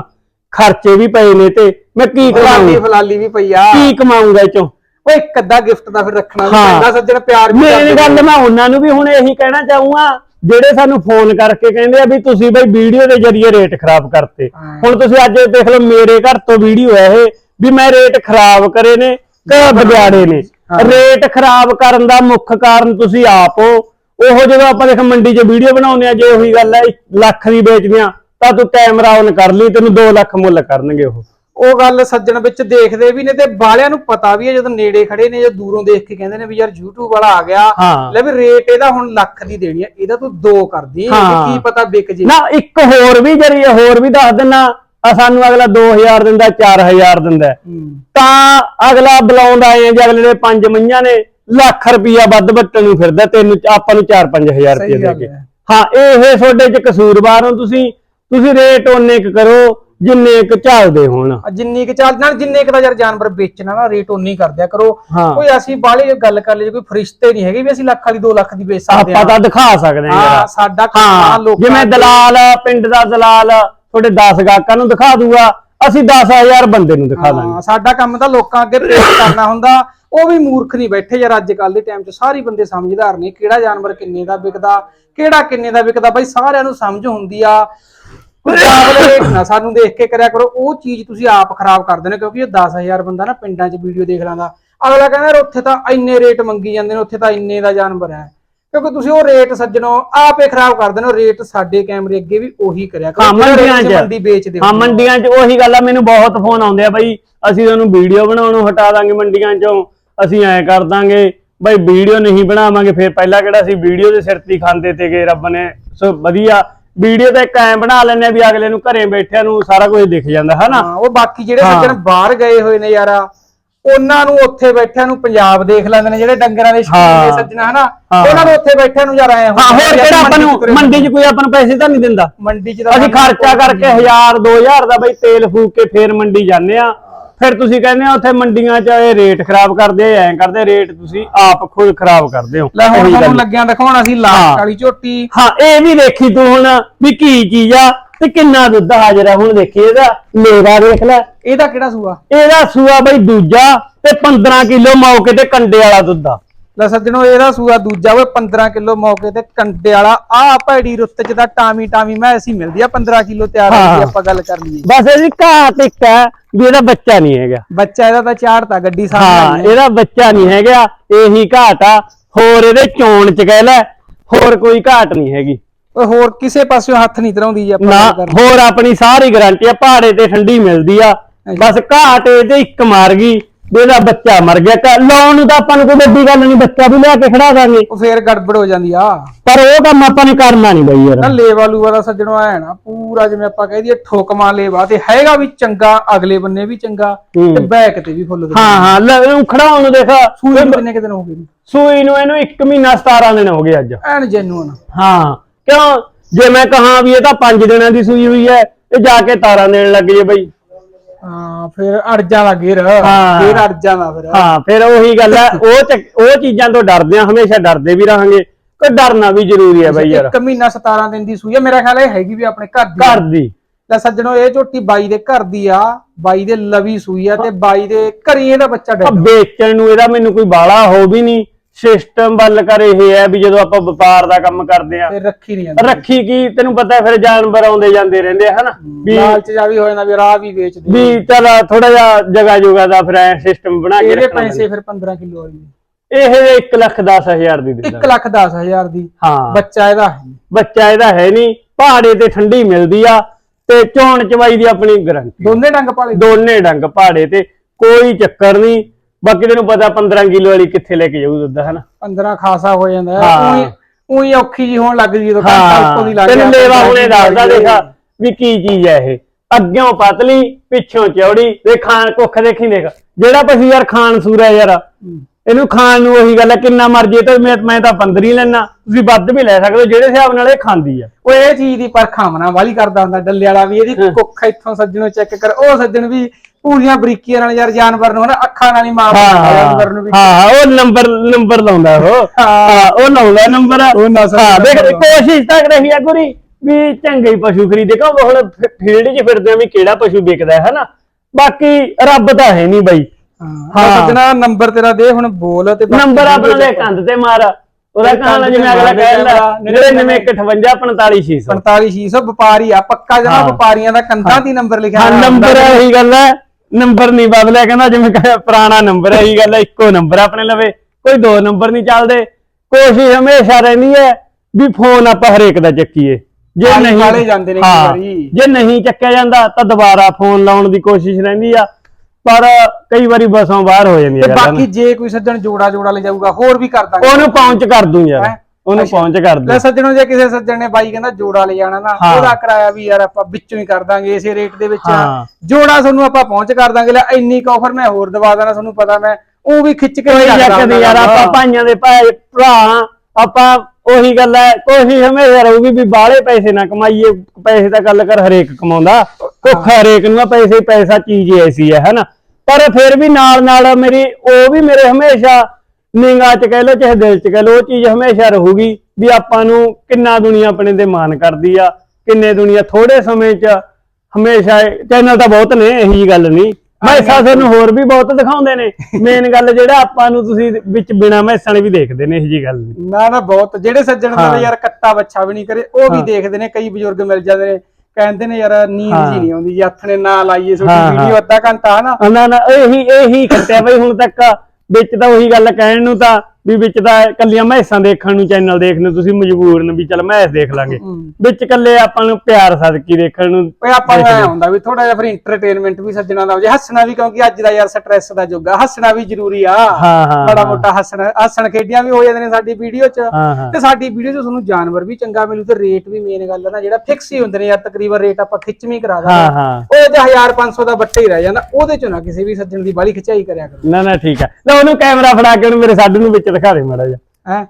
S1: ਖਰਚੇ ਵੀ ਪਏ ਨੇ ਤੇ ਮੈਂ ਕੀ ਕਮਾਉਂਗਾ
S2: ਫਲਾਲੀ ਵੀ ਪਈ ਆ।
S1: ਕੀ ਕਮਾਉਂਗਾ ਇਹ ਚੋਂ?
S2: ਓਏ ਇੱਕ ਅੱਧਾ ਗਿਫਟ ਦਾ ਫਿਰ ਰੱਖਣਾ ਵੀ
S1: ਹਾਂ।
S2: ਪੈਂਦਾ ਸੱਜਣ ਪਿਆਰ ਵੀ
S1: ਮੇਨ
S2: ਕਰਦੇ
S1: ਗੱਲ
S2: ਨੇ।
S1: ਮੈਂ ਉਹਨਾਂ ਨੂੰ ਵੀ ਹੁਣ ਇਹੀ ਕਹਿਣਾ ਚਾਹੂੰਗਾ ਜਿਹੜੇ ਸਾਨੂੰ ਫੋਨ ਕਰਕੇ ਕਹਿੰਦੇ ਆ ਵੀ ਤੁਸੀਂ ਬਈ ਵੀਡੀਓ ਦੇ ਜ਼ਰੀਏ ਰੇਟ ਖਰਾਬ ਕਰਤੇ
S2: ਹਾਂ।
S1: ਹੁਣ ਤੁਸੀਂ ਅੱਜ ਦੇਖ ਲਓ ਮੇਰੇ ਘਰ ਤੋਂ ਵੀਡੀਓ ਹੈ ਇਹ ਵੀ ਮੈਂ ਰੇਟ ਖਰਾਬ ਕਰੇ ਨੇ ਕਿ ਵਿਗਾੜੇ ਨੇ
S2: ਹਾਂ।
S1: ਰੇਟ ਖਰਾਬ ਕਰਨ ਦਾ ਮੁੱਖ ਕਾਰਨ ਤੁਸੀਂ ਆਪ ਹੋ ਉਹ ਜਦੋਂ ਆਪਾਂ ਦੇਖ ਮੰਡੀ 'ਚ ਵੀਡੀਓ ਬਣਾਉਂਦੇ ਆ ਜੇ ਉਹੀ ਗੱਲ ਹੈ ਇੱਕ ਲੱਖ ਦੀ ਵੇਚਦੇ ਆ ਤਾਂ ਤੂੰ ਕੈਮਰਾ ਔਨ ਕਰ ਲਈ ਤੈਨੂੰ 2 ਲੱਖ ਮੁੱਲ ਕਰਨਗੇ ਉਹ
S2: ਉਹ ਗੱਲ ਸੱਜਣ ਵਿੱਚ ਦੇਖਦੇ ਵੀ ਨੇ ਤੇ ਬਾਲਿਆਂ ਨੂੰ ਪਤਾ ਵੀ ਹੈ ਜਦੋਂ ਨੇੜੇ ਖੜੇ ਨੇ ਜਾਂ ਦੂਰੋਂ ਦੇਖ ਕੇ ਕਹਿੰਦੇ ਨੇ ਵੀ ਯਾਰ YouTube ਵਾਲਾ ਆ ਗਿਆ ਲੈ ਵੀ ਰੇਟ ਇਹਦਾ ਹੁਣ ਲੱਖ ਦੀ ਦੇਣੀ ਹੈ ਇਹਦਾ ਤੂੰ ਦੋ ਕਰਦੀ ਵੀ
S1: ਹਾਂ।
S2: ਕੀ ਪਤਾ ਵਿਕ ਜੇ
S1: ਨਾ ਇੱਕ ਹੋਰ ਵੀ ਜਰੀਏ ਹੋਰ ਵੀ ਦੱਸ ਦਿੰਨਾ ਆ ਸਾਨੂੰ ਅਗਲਾ 2000 ਦਿੰਦਾ 4000 ਦਿੰਦਾ। ਤਾਂ ਅਗਲਾ ਬੁਲਾਉਂਦਾ ਏ ਜੇ ਅਗਲੇ ਦੇ ਪੰਜ ਮਈਆਂ ਨੇ ਲੱਖ ਰੁਪਿਆ ਵੱਧ ਵੱਟਣ ਨੂੰ ਫਿਰਦਾ ਤੈਨੂੰ ਆਪਾਂ ਨੂੰ 4-5000
S2: ਸਹੀ
S1: ਰੁਪਏ ਦੇ ਕੇ
S2: ਹੈ।
S1: ਹਾਂ ਇਹ ਤੁਹਾਡੇ ਚ ਕਸੂਰਵਾਰ ਹੋ ਤੁਸੀਂ ਤੁਸੀਂ ਰੇਟ ਓਨੇ ਕੁ ਕਰੋ ਜਿੰਨੇ ਕੁ ਝਾਲਦੇ ਹੋਣ।
S2: ਆ ਜਿੰਨੀ ਕਿ ਚੱਲ ਨਾਲ ਜਿੰਨੇ ਕਿ ਦਾ ਯਾਰ ਜਾਨਵਰ ਵੇਚਣਾ ਨਾ ਰੇਟ ਉਨੀ ਕਰ ਦਿਆ ਕਰੋ।
S1: ਹਾਂ।
S2: ਕੋਈ ਅਸੀਂ ਬਾਹਲੀ ਗੱਲ ਕਰ ਲਈ ਕੋਈ ਫਰਿਸ਼ਤੇ ਨਹੀਂ ਹੈਗੇ ਵੀ ਅਸੀਂ ਲੱਖ ਵਾਲੀ 2 ਲੱਖ ਦੀ ਵੇਚ ਸਕਦੇ
S1: ਆਪਾਂ ਤਾਂ ਦਿਖਾ ਸਕਦੇ ਹਾਂ
S2: ਹਾਂ
S1: ਯਾਰ।
S2: ਸਾਡਾ
S1: ਹਾਂ
S2: ਲੋਕਾਂ
S1: ਜਿਵੇਂ ਦਲਾਲ ਪਿੰਡ ਦਾ ਦਲਾਲ ਤੁਹਾਡੇ 10 ਗਾਹਕਾਂ ਨੂੰ ਦਿਖਾ ਦੂਗਾ ਅਸੀਂ 10000 ਬੰਦੇ ਨੂੰ ਦਿਖਾ ਦਾਂਗੇ।
S2: ਸਾਡਾ ਕੰਮ ਤਾਂ ਲੋਕਾਂ ਅੱਗੇ ਪੇਸ਼ ਕਰਨਾ ਹੁੰਦਾ। ਉਹ ਵੀ ਮੂਰਖ ਨਹੀਂ ਬੈਠੇ ਯਾਰ ਅੱਜ ਕੱਲ ਦੇ ਟਾਈਮ 'ਚ। ਸਾਰੀ ਬੰਦੇ ਸਮਝਦਾਰ ਨੇ ਕਿਹੜਾ ਜਾਨਵਰ ਕਿੰਨੇ ਦਾ ਵਿਕਦਾ ਕਿਹੜਾ ਕਿੰਨੇ ਦਾ ਵਿਕਦਾ। ਬਾਈ ਸਾਰਿਆਂ ਨੂੰ ਸਮਝ ਹੁੰਦੀ ਆ। ਨਾ ਸਾਨੂੰ ਦੇਖ ਕੇ ਕਰਿਆ ਕਰੋ ਉਹ ਚੀਜ਼ ਤੁਸੀਂ ਆਪ ਖਰਾਬ ਕਰਦੇ ਨੇ ਕਿਉਂਕਿ ਇਹ 10000 ਬੰਦਾ ਨਾ ਪਿੰਡਾਂ 'ਚ ਵੀਡੀਓ ਦੇਖ ਲੈਂਦਾ। ਅਗਲਾ ਕਹਿੰਦਾ ਯਾਰ ਉੱਥੇ ਤਾਂ ਇੰਨੇ ਰੇਟ ਮੰਗੀ ਜਾਂਦੇ ਨੇ ਉੱਥੇ ਤਾਂ ਇੰਨੇ ਦਾ ਜਾਨਵਰ ਹੈ। ਕਿਉਂਕਿ ਤੁਸੀਂ ਉਹ ਰੇਟ ਸੱਜਣੋ ਆਪੇ ਖਰਾਬ ਕਰ ਦੇਣਾ ਰੇਟ ਸਾਡੇ ਕੈਮਰੇ ਅੱਗੇ ਵੀ ਉਹੀ ਕਰਿਆ rate
S1: ਮੰਡੀਆਂ 'ਚ
S2: ਮੰਡੀ ਵੇਚਦੇ
S1: ਹਾਂ। ਮੰਡੀਆਂ 'ਚ ਉਹੀ ਗੱਲ ਆ ਮੈਨੂੰ ਬਹੁਤ ਫੋਨ ਆਉਂਦੇ ਆ ਬਈ ਅਸੀਂ ਤੁਹਾਨੂੰ ਵੀਡੀਓ ਬਣਾਉਣੋਂ ਹਟਾ ਦਾਂਗੇ ਮੰਡੀਆਂ 'ਚੋਂ ਅਸੀਂ ਐਂ ਕਰ ਦਾਂਗੇ ਬਈ ਵੀਡੀਓ ਨਹੀਂ ਬਣਾਵਾਂਗੇ ਫਿਰ ਪਹਿਲਾਂ ਕਿਹੜਾ ਸੀ ਵੀਡੀਓ ਦੇ ਸਿਰ ਤੇ ਖਾਂਦੇ ਤੇਗੇ ਰੱਬ ਨੇ। ਸੋ ਵਧੀਆ ਵੀਡੀਓ ਤਾਂ ਇੱਕ ਐਂ ਬਣਾ ਲੈਂਦੇ ਆ ਵੀ ਅਗਲੇ ਨੂੰ ਘਰੇ ਬੈਠਿਆਂ ਨੂੰ ਸਾਰਾ ਕੁਝ ਦਿਖ ਜਾਂਦਾ ਹੈ ਨਾ
S2: ਹਾਂ ਉਹ ਬਾਕੀ ਜਿਹੜੇ
S1: ਹਾਂ।
S2: ਸੱਜਣ ਬਾਹਰ ਗਏ ਹੋਏ ਨੇ ਯਾਰ ਉਹਨਾਂ ਨੂੰ ਉੱਥੇ ਬੈਠਿਆਂ ਨੂੰ ਪੰਜਾਬ ਦੇਖ ਲੈਂਦੇ ਨੇ ਜਿਹੜੇ ਡੰਗਰਾਂ ਦੇ ਸ਼ੌਕੀਨ ਨੇ। ਸੱਜਣਾ ਹਨਾ
S1: ਹਾਂ।
S2: ਉਹਨਾਂ ਨੂੰ ਉੱਥੇ ਬੈਠਿਆਂ ਨੂੰ ਯਾਰ ਆਏ
S1: ਹਾਂ ਹੋਰ ਕਿਹੜਾ ਆਪਾਂ ਨੂੰ ਮੰਡੀ 'ਚ ਕੋਈ ਆਪਾਂ ਨੂੰ ਪੈਸੇ ਤਾਂ ਨਹੀਂ ਦਿੰਦਾ
S2: ਮੰਡੀ 'ਚ ਤਾਂ
S1: ਅਸੀਂ ਖਰਚਾ ਕਰਕੇ 1000 2000 ਦਾ ਬਈ ਤੇਲ ਫੂਕ ਕੇ ਫੇਰ ਮੰਡੀ ਜਾਂਦੇ ਆ ਫਿਰ ਤੁਸੀਂ ਕਹਿੰਦੇ ਆ ਉੱਥੇ ਮੰਡੀਆਂ 'ਚ ਇਹ ਰੇਟ ਖਰਾਬ ਕਰਦੇ ਐਂ ਕਰਦੇ ਰੇਟ ਤੁਸੀਂ ਆਪ ਖੁਦ ਖਰਾਬ ਕਰਦੇ ਹੋ।
S2: ਲੈ ਹੁਣ। ਤੁਹਾਨੂੰ ਲੱਗਿਆ ਦਿਖਾਉਣ ਅਸੀਂ
S1: ਹਾਂ।
S2: ਲਾਸਟ ਵਾਲੀ ਝੋਟੀ।
S1: ਹਾਂ ਇਹ ਵੀ ਦੇਖੀ ਤੂੰ ਹੁਣ ਵੀ ਕੀ ਚੀਜ਼ ਆ ਤੇ ਕਿੰਨਾ ਦੁੱਧ ਹਾਜ਼ਰ ਆ। ਹੁਣ ਦੇਖੀ ਇਹਦਾ ਲੇਵਾ ਦੇਖ ਲੈ।
S2: ਇਹਦਾ ਕਿਹੜਾ ਸੂਆ?
S1: ਇਹਦਾ ਸੂਆ ਬਈ ਦੂਜਾ ਤੇ 15 ਕਿਲੋ ਮੌਕੇ ਤੇ ਕੰਡੇ ਵਾਲਾ ਦੁੱਧ ਆ।
S2: ਲੈ ਸੱਜਣੋ ਇਹਦਾ ਸੂਆ ਦੂਜਾ ਓਏ 15 ਕਿਲੋ ਮੌਕੇ ਤੇ ਕੰਡੇ ਵਾਲਾ। ਆ ਭੈੜੀ ਰੁੱਤ 'ਚ ਤਾਂ ਟਾਮੀ ਟਾਮੀ ਮੈਸੀ ਮਿਲਦੀ ਆ 15 ਕਿਲੋ ਤਿਆਰ
S1: ਹਾਂ।
S2: ਹੁੰਦੀ ਆਪਾਂ ਗੱਲ ਕਰ ਲਈਏ।
S1: ਬਸ ਇਹਦੀ ਘਾਟ ਇੱਕ ਹੈ ਵੀ ਇਹਦਾ ਬੱਚਾ ਨਹੀਂ ਹੈਗਾ।
S2: ਬੱਚਾ ਇਹਦਾ ਤਾਂ ਚਾੜਤਾ ਗੱਡੀ ਸਾਹਮਣੇ ਹੈ।
S1: ਇਹਦਾ ਬੱਚਾ ਨਹੀਂ ਹੈਗਾ ਇਹੀ ਘਾਟ ਆ। ਹੋਰ ਇਹਦੇ ਚੋਣ ਚ ਕਹਿ ਲੈ ਹੋਰ ਕੋਈ ਘਾਟ ਨਹੀਂ ਹੈਗੀ।
S2: ਓਏ ਹੋਰ ਕਿਸੇ ਪਾਸਿਓਂ ਹੱਥ ਨਹੀਂ ਧਰਾਉਂਦੀ ਜੀ ਆਪਾਂ
S1: ਹੋਰ ਆਪਣੀ ਸਾਰੀ ਗਾਰੰਟੀ ਆ ਪਹਾੜੇ ਤੇ ਠੰਡੀ ਮਿਲਦੀ ਆ। ਬਸ ਘਾਟ ਇਹਦੇ ਇੱਕ ਮਾਰ ਗਈ। ਇਹਦਾ ਬੱਚਾ ਮਰ ਗਿਆ ਘਰ ਲਾਉਣ ਨੂੰ ਤਾਂ ਆਪਾਂ ਨੂੰ ਕੋਈ ਵੱਡੀ ਗੱਲ ਨਹੀਂ ਬੱਚਾ ਵੀ ਲਿਆ ਕੇ ਖੜਾ ਦਾਂਗੇ।
S2: ਉਹ ਫੇਰ ਗੜਬੜ ਹੋ ਜਾਂਦੀ ਆ।
S1: ਪਰ ਉਹ ਕੰਮ ਆਪਾਂ ਨੇ ਕਰਨਾ ਨਹੀਂ ਬਈ
S2: ਨਾ
S1: ਯਾਰ
S2: ਲੇਵਾ ਲੂਵਾ ਦਾ ਸੱਜਣੋ ਆਇਆ ਨਾ ਪੂਰਾ ਜਿਵੇਂ ਆਪਾਂ ਕਹਿ ਦਈਏ ਠੋਕਮਾ ਲੇਵਾ ਤੇ ਹੈਗਾ ਵੀ ਚੰਗਾ ਅਗਲੇ ਬੰਨੇ ਵੀ ਚੰਗਾ। ਤੇ ਬੈਕ ਤੇ ਵੀ ਫੁੱਲ ਦੇ
S1: ਹਾਂ ਹਾਂ ਲੈ ਇਹਨੂੰ ਖੜਾਉਣ ਨੂੰ ਦੇਖ।
S2: ਸੂਈ ਨੂੰ ਕਿੰਨੇ ਕਿਤੇ ਹੋ ਗਏ
S1: ਸੂਈ ਨੂੰ ਇਹਨੂੰ 1 ਮਹੀਨਾ 17 ਦਿਨ ਹੋ ਗਏ ਅੱਜ।
S2: ਐਨ ਜੈਨੂਨ
S1: ਹਾਂ ਕਿਉਂ? ਜੇ ਮੈਂ ਕਹਾਂ ਵੀ ਇਹ ਤਾਂ 5 ਦਿਨਾਂ ਦੀ ਸੂਈ ਹੋਈ ਹੈ ਇਹ ਜਾ ਕੇ ਤਾਰਾਂ ਦੇਣ ਲੱਗ ਜੇ ਬਈ।
S2: ਹਾਂ ਫਿਰ ਅੜਜਾਂ ਦਾ ਗੇਰ।
S1: ਹਾਂ।
S2: ਫੇਰ ਅੜਜਾਂ ਦਾ ਫਿਰ।
S1: ਹਾਂ ਫਿਰ ਉਹੀ ਗੱਲ ਹੈ ਉਹ ਚ- ਉਹ ਚੀਜ਼ਾਂ ਤੋਂ ਡਰਦੇ ਆ ਹਮੇਸ਼ਾ ਡਰਦੇ ਵੀ ਰਹਾਂਗੇ ਕੋਈ ਡਰਨਾ ਵੀ ਜ਼ਰੂਰੀ ਹੈ ਬਈ ਯਾਰ।
S2: ਇੱਕ ਮਹੀਨਾ 17 ਦਿਨ ਦੀ ਸੂਈ ਆ ਮੇਰਾ ਖਿਆਲ ਇਹ ਹੈਗੀ ਵੀ ਆਪਣੇ ਘਰ ਦੀ।
S1: ਘਰ ਦੀ।
S2: ਲੈ ਸੱਜਣੋ ਇਹ ਝੋਟੀ ਬਾਈ ਦੇ ਘਰ ਦੀ ਆ ਬਾਈ ਦੇ ਲਵੀ ਸੂਈ ਆ ਤੇ ਬਾਈ ਦੇ ਘਰੀ ਇਹਦਾ ਬੱਚਾ
S1: ਆ।
S2: ਡੈਡ
S1: ਵੇਚਣ ਨੂੰ ਇਹਦਾ ਮੈਨੂੰ ਕੋਈ ਬਾਲਾ ਹੋ ਵੀ ਨਹੀਂ। ਸਿਸਟਮ ਵੱਲ ਕਰ ਇਹ ਹੈ ਵੀ ਜਦੋਂ ਆਪਾਂ ਵਪਾਰ ਦਾ ਕੰਮ ਕਰਦੇ ਆ
S2: ਤੇ ਰੱਖੀ ਨਹੀਂ ਜਾਂਦੀ।
S1: ਰੱਖੀ ਕੀ? ਤੈਨੂੰ ਪਤਾ ਫਿਰ ਜਾਨਵਰ ਆਉਂਦੇ ਜਾਂਦੇ ਰਹਿੰਦੇ ਆ ਹਨਾ? ਵੀ
S2: ਲਾਲਚ ਜਾ ਵੀ ਹੋ ਜਾਂਦਾ ਵੀ ਰਾਹ ਵੀ ਵੇਚਦੇ
S1: ਵੀ ਚਲ ਥੋੜਾ ਜਿਹਾ ਜਗਾ ਜੁਗਾ ਦਾ ਫਿਰ ਐ ਸਿਸਟਮ ਬਣਾ ਕੇ
S2: ਇਹਦੇ ਪੈਸੇ ਫਿਰ 15 ਕਿਲੋ ਵਾਲੀ।
S1: ਇਹ 1 ਲੱਖ 10 ਹਜ਼ਾਰ ਦੀ ਦਿੰਦਾ।
S2: 1 ਲੱਖ 10 ਹਜ਼ਾਰ ਦੀ।
S1: ਹਾਂ।
S2: ਬੱਚਾ ਇਹਦਾ ਹੈ
S1: ਬੱਚਾ ਇਹਦਾ ਹੈ ਨਹੀਂ ਪਹਾੜੇ ਤੇ ਠੰਡੀ ਮਿਲਦੀ ਆ ਤੇ ਚੋਣ ਚਵਾਈ ਦੀ ਆਪਣੀ ਗਾਰੰਟੀ
S2: ਦੋਨੇ ਡੰਗ ਪਾਲੇ।
S1: ਦੋਨੇ ਡੰਗ ਪਹਾੜੇ ਤੇ ਕੋਈ ਚੱਕਰ ਨਹੀਂ। ਬਾਕੀ ਤੈਨੂੰ ਪਤਾ 15 ਕਿਲੋ ਵਾਲੀ ਕਿੱਥੇ ਲੈ ਕੇ ਜਾਊ ਦੁੱਧ ਹਨਾ?
S2: 15 ਖਾਸਾ ਹੋ ਜਾਂਦਾ।
S1: ਹਾਂ।
S2: ਉਹੀ ਉਹੀ ਔਖੀ ਜੀ ਹੋਣ ਲੱਗ ਗਈ ਜਦੋਂ ਉੱਤੋਂ ਦੀ ਲੱਗ
S1: ਤੈਨੂੰ ਲੇਵਾ ਹੁਣੇ ਦੱਸਦਾ। ਦੇਖਾ ਵੀ ਕੀ ਚੀਜ਼ ਹੈ ਇਹ। ਅੱਗਿਓਂ ਪਤਲੀ ਪਿੱਛੋਂ ਚੌੜੀ ਤੇ ਖਾਣ ਕੁੱਖ ਦੇਖੀ ਦੇਖ। ਜਿਹੜਾ ਪਸ਼ੂ ਯਾਰ ਖਾਣ ਸੂਰਾ ਯਾਰ
S2: ਹੂੰ।
S1: ਇਹਨੂੰ ਖਾਣ ਨੂੰ ਉਹੀ ਗੱਲ ਹੈ ਕਿੰਨਾ ਮਰਜ਼ੀ ਤਾਂ ਮੈਂ ਮੈਂ ਤਾਂ 15 ਹੀ ਲੈਣਾ ਤੁਸੀਂ ਵੱਧ ਵੀ ਲੈ ਸਕਦੇ ਹੋ ਜਿਹੜੇ ਹਿਸਾਬ ਨਾਲ ਇਹ ਖਾਂਦੀ ਆ
S2: ਉਹ ਇਹ ਚੀਜ਼ ਦੀ ਪਰਖਾਵਣਾ ਵਾਲੀ ਕਰਦਾ ਹੁੰਦਾ ਡੱਲੇ ਵਾਲਾ ਵੀ ਇਹਦੀ ਕੁੱਖ ਇੱਥੋਂ ਸੱਜਣੋਂ ਚੈੱਕ ਕਰ ਉਹ ਸੱਜਣ ਵੀ ਪੂਰੀਆਂ ਬਰੀਕੀਆਂ ਨਾਲ ਯਾਰ ਜਾਨਵਰ ਨੂੰ ਹਨਾ ਅੱਖਾਂ ਨਾਲ ਹੀ ਮਾਰ ਦਿੰਦਾ ਜਾਨਵਰ ਨੂੰ ਵੀ।
S1: ਹਾਂ ਉਹ ਨੰਬਰ ਨੰਬਰ ਲਾਉਂਦਾ ਉਹ। ਹਾਂ। ਉਹ ਲਾਉਂਦਾ ਨੰਬਰ।
S2: ਉਹ ਨਸਲ
S1: ਹਾਂ ਦੇਖ ਕੋਸ਼ਿਸ਼ ਤਾਂ ਰਹੀ ਆ ਗੁਰੀ ਵੀ ਚੰਗੇ ਹੀ ਪਸ਼ੂ ਖਰੀਦੇ ਕਿਉਂ ਹੁਣ ਫੀਲਡ 'ਚ ਫਿਰਦੇ ਆ ਵੀ ਕਿਹੜਾ ਪਸ਼ੂ ਵਿਕਦਾ ਹੈ ਹਨਾ? ਬਾਕੀ ਰੱਬ ਤਾਂ ਹੈ ਨਹੀਂ ਬਾਈ।
S2: ਹਾਂ ਸੱਜਣਾ ਨੰਬਰ ਤੇਰਾ ਦੇ ਹੁਣ ਬੋਲ ਤੇ
S1: ਨੰਬਰ ਆਪਣਾ
S2: ਚ
S1: ਕੰਧ ਤੇ ਮਾਰ। ਉਹਦਾ ਕਹਾਣਾ ਜਿਵੇਂ ਅਗਲਾ ਕਹਿੰਦਾ
S2: ਕੈਮਰਾ,
S1: 9958 45600
S2: 45600 ਵਪਾਰੀ ਆ ਪੱਕਾ
S1: ਹਾਂ।
S2: ਵਪਾਰੀਆਂ ਦਾ ਕੰਧਾਂ ਦੀ ਨੰਬਰ ਲਿਖਿਆ
S1: ਹਾਂ ਨੰਬਰ। ਇਹੀ ਗੱਲ ਹੈ। ਨੰਬਰ ਨਹੀਂ ਬਦਲਿਆ ਕਹਿੰਦਾ ਜਿਵੇਂ ਪੁਰਾਣਾ ਨੰਬਰ ਹੈ ਇਹੀ ਗੱਲ ਹੈ ਇੱਕੋ ਨੰਬਰ ਆਪਣੇ ਲਵੇ। ਕੋਈ ਦੋ ਨੰਬਰ ਨਹੀਂ ਚੱਲਦੇ। ਕੋਸ਼ਿਸ਼ ਹਮੇਸ਼ਾ ਰਹਿੰਦੀ ਹੈ ਵੀ ਫੋਨ ਆਪਾਂ ਹਰੇਕ ਦਾ ਚੱਕੀਏ। ਜੇ ਨਹੀਂ
S2: ਦੁਆਲੇ ਜਾਂਦੇ ਨੇ ਕਈ
S1: ਹਾਂ,
S2: ਵਾਰੀ।
S1: ਜੇ ਨਹੀਂ ਚੱਕਿਆ ਜਾਂਦਾ ਤਾਂ ਦੁਬਾਰਾ ਫੋਨ ਲਾਉਣ ਦੀ ਕੋਸ਼ਿਸ਼ ਰਹਿੰਦੀ ਆ। ਪਰ ਕਈ ਵਾਰੀ ਬਸੋਂ ਬਾਹਰ ਹੋ ਜਾਂਦੀ
S2: ਤੇ
S1: ਆ
S2: ਬਾਕੀ ਜੇ ਕੋਈ ਸੱਜਣ ਜੋੜਾ ਜੋੜਾ ਲੈ ਜਾਊਗਾ ਹੋਰ ਵੀ ਕਰ ਦਾਂਗੇ।
S1: ਉਹਨੂੰ ਪਹੁੰਚ ਕਰ ਦੂੰ ਯਾਰ।
S2: ਹੈਂ?
S1: ਉਹਨੂੰ। ਪਹੁੰਚ ਕਰ ਦੂੰ
S2: ਲੈ ਸੱਜਣੋ ਜੇ ਕਿਸੇ ਸੱਜਣ ਨੇ ਬਾਈ ਕਹਿੰਦਾ ਜੋੜਾ ਲੈ ਜਾਣਾ ਨਾ। ਉਹਦਾ ਕਿਰਾਇਆ ਵੀ ਯਾਰ ਆਪਾਂ ਵਿੱਚੋਂ ਹੀ ਕਰ ਦਾਂਗੇ ਇਸੇ ਰੇਟ ਦੇ ਵਿੱਚ। ਜੋੜਾ ਤੁਹਾਨੂੰ ਆਪਾਂ ਪਹੁੰਚ ਕਰ ਦਾਂਗੇ ਲੈ ਇੰਨੀ ਕੁ ਆਫਰ ਮੈਂ ਹੋਰ ਦਵਾ ਦੇਣਾ ਤੁਹਾਨੂੰ ਪਤਾ ਮੈਂ ਉਹ ਵੀ ਖਿੱਚ ਕੇ ਰੱਖਦਾ
S1: ਯਾਰ। ਆਪਾਂ ਭਾਈਆਂ ਦੇ ਭਰਾ ਆਪਾਂ ਉਹੀ ਗੱਲ ਹੈ ਕੋਸ਼ਿਸ਼ ਹਮੇਸ਼ਾ ਰਹੂਗੀ ਵੀ ਬਾਹਲੇ ਪੈਸੇ ਨਾ ਕਮਾਈਏ ਪੈਸੇ ਤਾਂ ਗੱਲ ਕਰ ਹਰੇਕ ਕਮਾਉਂਦਾ ਭੁੱਖ ਹਰੇਕ ਨੂੰ ਪੈਸੇ ਪੈਸਾ ਚੀਜ਼ ਐਸੀ ਹੈ ਹਨਾ ਪਰ ਫਿਰ ਵੀ ਨਾਲ ਨਾਲ ਮੇਰੀ ਉਹ ਵੀ ਮੇਰੇ ਹਮੇਸ਼ਾ ਨਿਗਾਹ ਚ ਕਹਿ ਲੋ ਚਾਹੇ ਦਿਲ ਚ ਕਹਿ ਲੋ ਉਹ ਚੀਜ਼ ਹਮੇਸ਼ਾ ਰਹੂਗੀ ਵੀ ਆਪਾਂ ਨੂੰ ਕਿੰਨਾ ਦੁਨੀਆ ਆਪਣੇ ਦੇ ਮਾਨ ਕਰਦੀ ਆ ਕਿੰਨੇ ਦੁਨੀਆ ਥੋੜੇ ਸਮੇਂ ਚ ਹਮੇਸ਼ਾ ਚੈਨਲ ਤਾਂ ਬਹੁਤ ਨੇ ਇਹੀ ਗੱਲ ਨਹੀਂ ਮੈਸਾਂ ਤੁਹਾਨੂੰ ਹੋਰ ਵੀ ਬਹੁਤ ਦਿਖਾਉਂਦੇ ਨੇ *laughs* ਮੇਨ ਗੱਲ ਜਿਹੜਾ ਆਪਾਂ ਨੂੰ ਤੁਸੀਂ ਵਿੱਚ ਬਿਨਾ ਮੈਸਾਂ ਨੇ ਵੀ ਦੇਖਦੇ ਨੇ ਇਹੀ ਜੀ ਗੱਲ ਨਹੀਂ
S2: ਨਾ ਨਾ ਬਹੁਤ ਜਿਹੜੇ ਸੱਜਣ ਦਾ। ਯਾਰ ਕੱਟਾ ਬੱਚਾ ਵੀ ਨਹੀਂ ਕਰੇ ਉਹ ਵੀ। ਦੇਖਦੇ ਨੇ ਕਈ ਬਜ਼ੁਰਗ ਮਿਲ ਜਾਂਦੇ ਨੇ ਕਹਿੰਦੇ ਨੇ ਯਾਰ ਨੀਂਦ। ਜੀ ਨਹੀਂ ਆਉਂਦੀ ਜੇ ਹੱਥ ਨੇ ਨਾ ਲਾਈਏ ਛੋਟੀ। ਵੀਡੀਓ ਅੱਧਾ ਘੰਟਾ ਹਨਾ
S1: ਨਾ ਨਾ ਇਹੀ ਇਹੀ ਖੱਟਿਆ ਬਈ ਹੁਣ ਤੱਕ ਵਿੱਚ ਤਾਂ ਉਹੀ ਗੱਲ ਕਹਿਣ ਨੂੰ ਤਾਂ ਵੀ ਵਿੱਚ ਤਾਂ ਕੱਲੀਆਂ ਮੈਸਾਂ ਦੇਖਣ ਨੂੰ ਚੈਨਲ ਦੇਖਣ ਨੂੰ ਤੁਸੀਂ ਮਜਬੂਰ ਨੇ ਵੀ ਚਲ ਮੈਸ ਦੇਖ ਲਾਂਗੇ। ਵਿੱਚ ਕੱਲੇ ਆਪਾਂ ਨੂੰ ਪਿਆਰ ਸਦਕੀ ਦੇਖਣ ਨੂੰ
S2: ਓਏ ਆਪਾਂ ਨੂੰ। ਐ ਹੁੰਦਾ ਵੀ ਥੋੜਾ ਜਿਹਾ ਫਿਰ ਐਂਟਰਟੇਨਮੈਂਟ ਵੀ ਸੱਜਣਾ ਦਾ ਹੋ ਜੇ। ਹੱਸਣਾ ਵੀ ਕਿਉਂਕਿ ਅੱਜ ਦਾ ਯਾਰ ਸਟ੍ਰੈਸ ਦਾ ਯੁੱਗ ਆ। ਹੱਸਣਾ ਵੀ ਜ਼ਰੂਰੀ ਆ। ਬੜਾ। ਮੋਟਾ ਹੱਸਣਾ ਹੱਸਣ ਖੇਡੀਆਂ ਵੀ ਹੋ ਜਾਂਦੇ ਨੇ ਸਾਡੀ ਵੀਡੀਓ 'ਚ। ਤੇ ਸਾਡੀ ਵੀਡੀਓ 'ਚ ਤੁਹਾਨੂੰ ਜਾਨਵਰ ਵੀ ਚੰਗਾ ਮਿਲੂ ਤੇ ਰੇਟ ਵੀ ਮੇਨ ਗੱਲ ਹੈ ਨਾ ਜਿਹੜਾ ਫਿਕਸ ਹੀ ਹੁੰਦੇ ਨੇ ਯਾਰ ਤਕਰੀਬਨ ਰੇਟ ਆਪਾਂ ਖਿੱਚਵੀਂ ਕਰਾ ਦਾਂਗੇ ਉਹ ਜੇ 1500 ਦਾ ਬੱਟਾ ਹੀ ਰਹਿ ਜਾਂਦਾ। ਉਹਦੇ 'ਚ ਨਾ ਕਿਸੇ ਵੀ ਸੱਜਣ ਦੀ ਬਾਲੀ ਖਿਚਾਈ ਕਰਿਆ ਕਰੋ।
S1: ਨਾ ਨਾ ਠੀਕ ਹੈ ਲੈ ਉਹਨੂੰ ਕੈਮਰਾ ਫੜਾ ਕੇ ਉਹਨੂੰ ਮੇਰੇ ਸਾਡੂ ਨੂੰ ਵਿੱਚ ਦਿਖਾ ਦੇ ਮਾੜਾ ਜਿਹਾ।
S2: ਹੈ?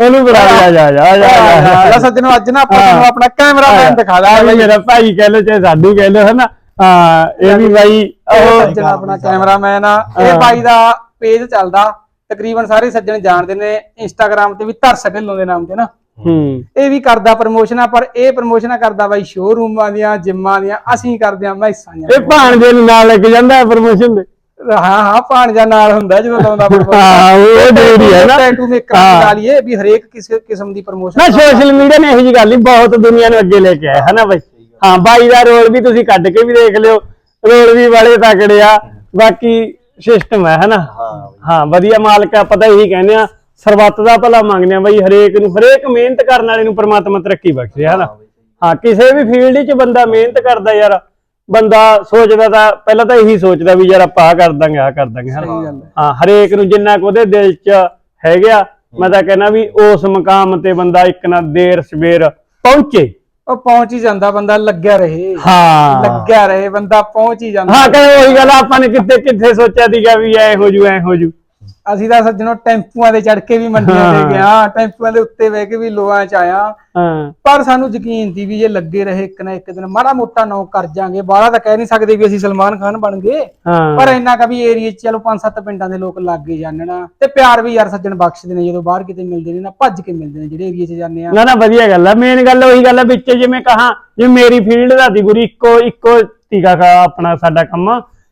S1: ਉਹਨੂੰ ਫੜਾ ਦੇ, ਜਾ ਜਾ ਜਾ
S2: ਲੈ ਸੱਜਣੋ ਅੱਜ ਨਾ ਆਪਾਂ ਤੁਹਾਨੂੰ ਆਪਣਾ ਕੈਮਰਾਮੈਨ ਦਿਖਾ ਲਾ
S1: ਆ ਵੀ ਮੇਰਾ ਭਾਈ ਕਹਿ ਲੋ ਚਾਹੇ ਸਾਡੂ ਕਹਿ ਲੋ ਹਨਾ? ਹਾਂ ਇਹ ਵੀ ਬਾਈ
S2: ਉਹ
S1: ਉਹ
S2: ਸੱਜਣ ਆਪਣਾ ਕੈਮਰਾਮੈਨ ਆ। ਇਹ। ਬਾਈ ਦਾ ਪੇਜ ਚੱਲਦਾ। ਤਕਰੀਬਨ ਸਾਰੇ ਸੱਜਣ ਜਾਣਦੇ ਨੇ ਇੰਸਟਾਗ੍ਰam ਤੇ ਵੀ ਧਰਸ ਢਿੱਲੋਂ ਦੇ ਨਾਮ ਤੇ ਨਾ।
S1: ਹੂੰ।
S2: ਇਹ ਵੀ ਕਰਦਾ ਪ੍ਰਮੋਸ਼ਨਾਂ ਪਰ ਇਹ ਪ੍ਰਮੋਸ਼ਨਾਂ ਕਰਦਾ ਬਾਈ ਸ਼ੋਰੂਮਾਂ ਦੀਆਂ ਜਿੰਮਾਂ ਦੀਆਂ ਅਸੀਂ ਕਰਦੇ ਆ ਮੈਸਾਂ ਦੀਆਂ
S1: ਇਹ ਭਾਣਜੇ ਨੂੰ ਨਾਲ ਲੈ ਕੇ ਜਾਂਦਾ ਪ੍ਰੋਮੋਸ਼ਨ ਦੇ
S2: ਹਾਂ ਹਾਂ ਭਾਣਜਾ ਨਾਲ ਹੁੰਦਾ ਜਦੋਂ ਲਾਉਂਦਾ *laughs*
S1: ਹਾਂ ਉਹ ਜ਼ਰੂਰੀ ਹੈ ਨਾ
S2: ਟੈਟੂ ਮੇਕਰ। ਲਾ ਲਈਏ ਵੀ ਹਰੇਕ ਕਿਸੇ ਕਿਸਮ ਦੀ ਪ੍ਰਮੋਸ਼ਨ
S1: ਨਾ ਸੋਸ਼ਲ ਮੀਡੀਆ ਨੇ ਇਹੋ ਜੀ ਗੱਲ ਨਹੀਂ ਬਹੁਤ ਦੁਨੀਆ ਨੂੰ ਅੱਗੇ ਲੈ ਕੇ ਆਇਆ ਹੈ ਨਾ ਬਾਈ ਹਾਂ ਬਾਈ ਦਾ ਰੋਲ ਵੀ ਤੁਸੀਂ ਕੱਢ ਕੇ ਵੀ ਦੇਖ ਲਿਓ ਰੋਲ ਵੀ ਵਾਲੇ ਤਕੜੇ ਆ ਬਾਕੀ ਸਿਸਟਮ ਹੈ ਹਨਾ? ਹਾਂ ਵਧੀਆ ਮਾਲਕ ਆ ਪਤਾ ਇਹੀ ਕਹਿੰਦੇ ਆ ਸਰਬੱਤ ਦਾ ਭਲਾ ਮੰਗਦੇ ਆ ਬਾਈ ਹਰੇਕ ਨੂੰ ਹਰੇਕ ਮਿਹਨਤ ਕਰਨ ਵਾਲੇ ਨੂੰ ਪ੍ਰਮਾਤਮਾ ਤਰੱਕੀ ਬਖਸ਼ੇ ਹਨਾ? ਹਾਂ ਕਿਸੇ ਵੀ ਫੀਲਡ 'ਚ ਬੰਦਾ ਮਿਹਨਤ ਕਰਦਾ ਯਾਰ ਬੰਦਾ ਸੋਚਦਾ ਤਾਂ ਪਹਿਲਾਂ ਤਾਂ ਇਹੀ ਸੋਚਦਾ ਵੀ ਯਾਰ ਆਪਾਂ ਆ ਕਰ ਦਾਂਗੇ ਆ ਕਰ ਦਾਂਗੇ ਹਨਾ?
S2: ਸਹੀ ਗੱਲ ਹੈ।
S1: ਹਾਂ ਹਰੇਕ ਨੂੰ ਜਿੰਨਾ ਕੁ ਉਹਦੇ ਦਿਲ 'ਚ ਹੈਗਾ ਮੈਂ ਤਾਂ ਕਹਿੰਦਾ ਵੀ ਉਸ ਮਕਾਮ ਤੇ ਬੰਦਾ ਇੱਕ ਨਾ ਦੇਰ ਸਵੇਰ ਪਹੁੰਚੇ।
S2: ਉਹ ਪਹੁੰਚ ਹੀ ਜਾਂਦਾ ਬੰਦਾ ਲੱਗਿਆ ਰਹੇ।
S1: ਹਾਂ।
S2: ਲੱਗਿਆ ਰਹੇ ਬੰਦਾ ਪਹੁੰਚ ਹੀ ਜਾਂਦਾ।
S1: ਹਾਂ ਕਹਿੰਦੇ ਉਹੀ ਗੱਲ ਆ, ਆਪਾਂ ਨੇ ਕਿੱਥੇ ਕਿੱਥੇ ਸੋਚਿਆ ਸੀਗਾ ਵੀ ਐ ਹੋ ਜੂ ਐ ਹੋ ਜੂ।
S2: ਅਸੀਂ ਤਾਂ ਸੱਜਣੋ ਟੈਂਪੂਆਂ ਤੇ ਚੜ ਕੇ ਵੀ ਮੰਡੀਆਂ ਤੇ ਗਿਆ ਟੈਂਪੂਆਂ ਦੇ ਉੱਤੇ ਬਹਿ ਕੇ ਵੀ ਲੋਆਂ ਚ ਆਇਆ।
S1: ਹਾਂ।
S2: ਪਰ ਸਾਨੂੰ ਯਕੀਨ ਸੀ ਵੀ ਜੇ ਲੱਗੇ ਰਹੇ ਇੱਕ ਨਾ ਇੱਕ ਦਿਨ ਮਾੜਾ ਮੋਟਾ ਨੌ ਕਰ ਜਾਾਂਗੇ। ਬਾਹਲਾ ਤਾਂ ਕਹਿ ਨਹੀਂ ਸਕਦੇ ਵੀ ਅਸੀਂ ਸਲਮਾਨ ਖਾਨ ਬਣ ਗਏ। ਪਰ ਇੰਨਾ ਕਾ ਵੀ ਏਰੀਏ ਚ ਚਲੋ ਪੰਜ ਸੱਤ ਪਿੰਡਾਂ ਦੇ ਲੋਕ ਲੱਗ ਗਏ ਜਾਣਨਾ ਤੇ ਪਿਆਰ ਵੀ ਯਾਰ ਸੱਜਣ ਬਖਸ਼ਦੇ ਨੇ ਜਦੋਂ ਬਾਹਰ ਕਿਤੇ ਮਿਲਦੇ ਨੇ ਨਾ ਭੱਜ ਕੇ ਮਿਲਦੇ ਨੇ ਜਿਹੜੇ ਏਰੀਏ ਚ ਜਾਂਦੇ ਆ।
S1: ਨਾ ਨਾ ਵਧੀਆ ਗੱਲ ਆ। ਮੇਨ ਗੱਲ ਉਹੀ ਗੱਲ ਆ ਵਿੱਚ ਜਿਵੇਂ ਕਹਾ ਜਿਵੇਂ ਮੇਰੀ ਫੀਲਡ ਦਾ ਦੀ ਗੁਰੀ ਇੱਕੋ ਇੱਕੋ ਤੀਗਾ ਕਾ ਆਪਣਾ ਸਾਡਾ ਕੰਮ।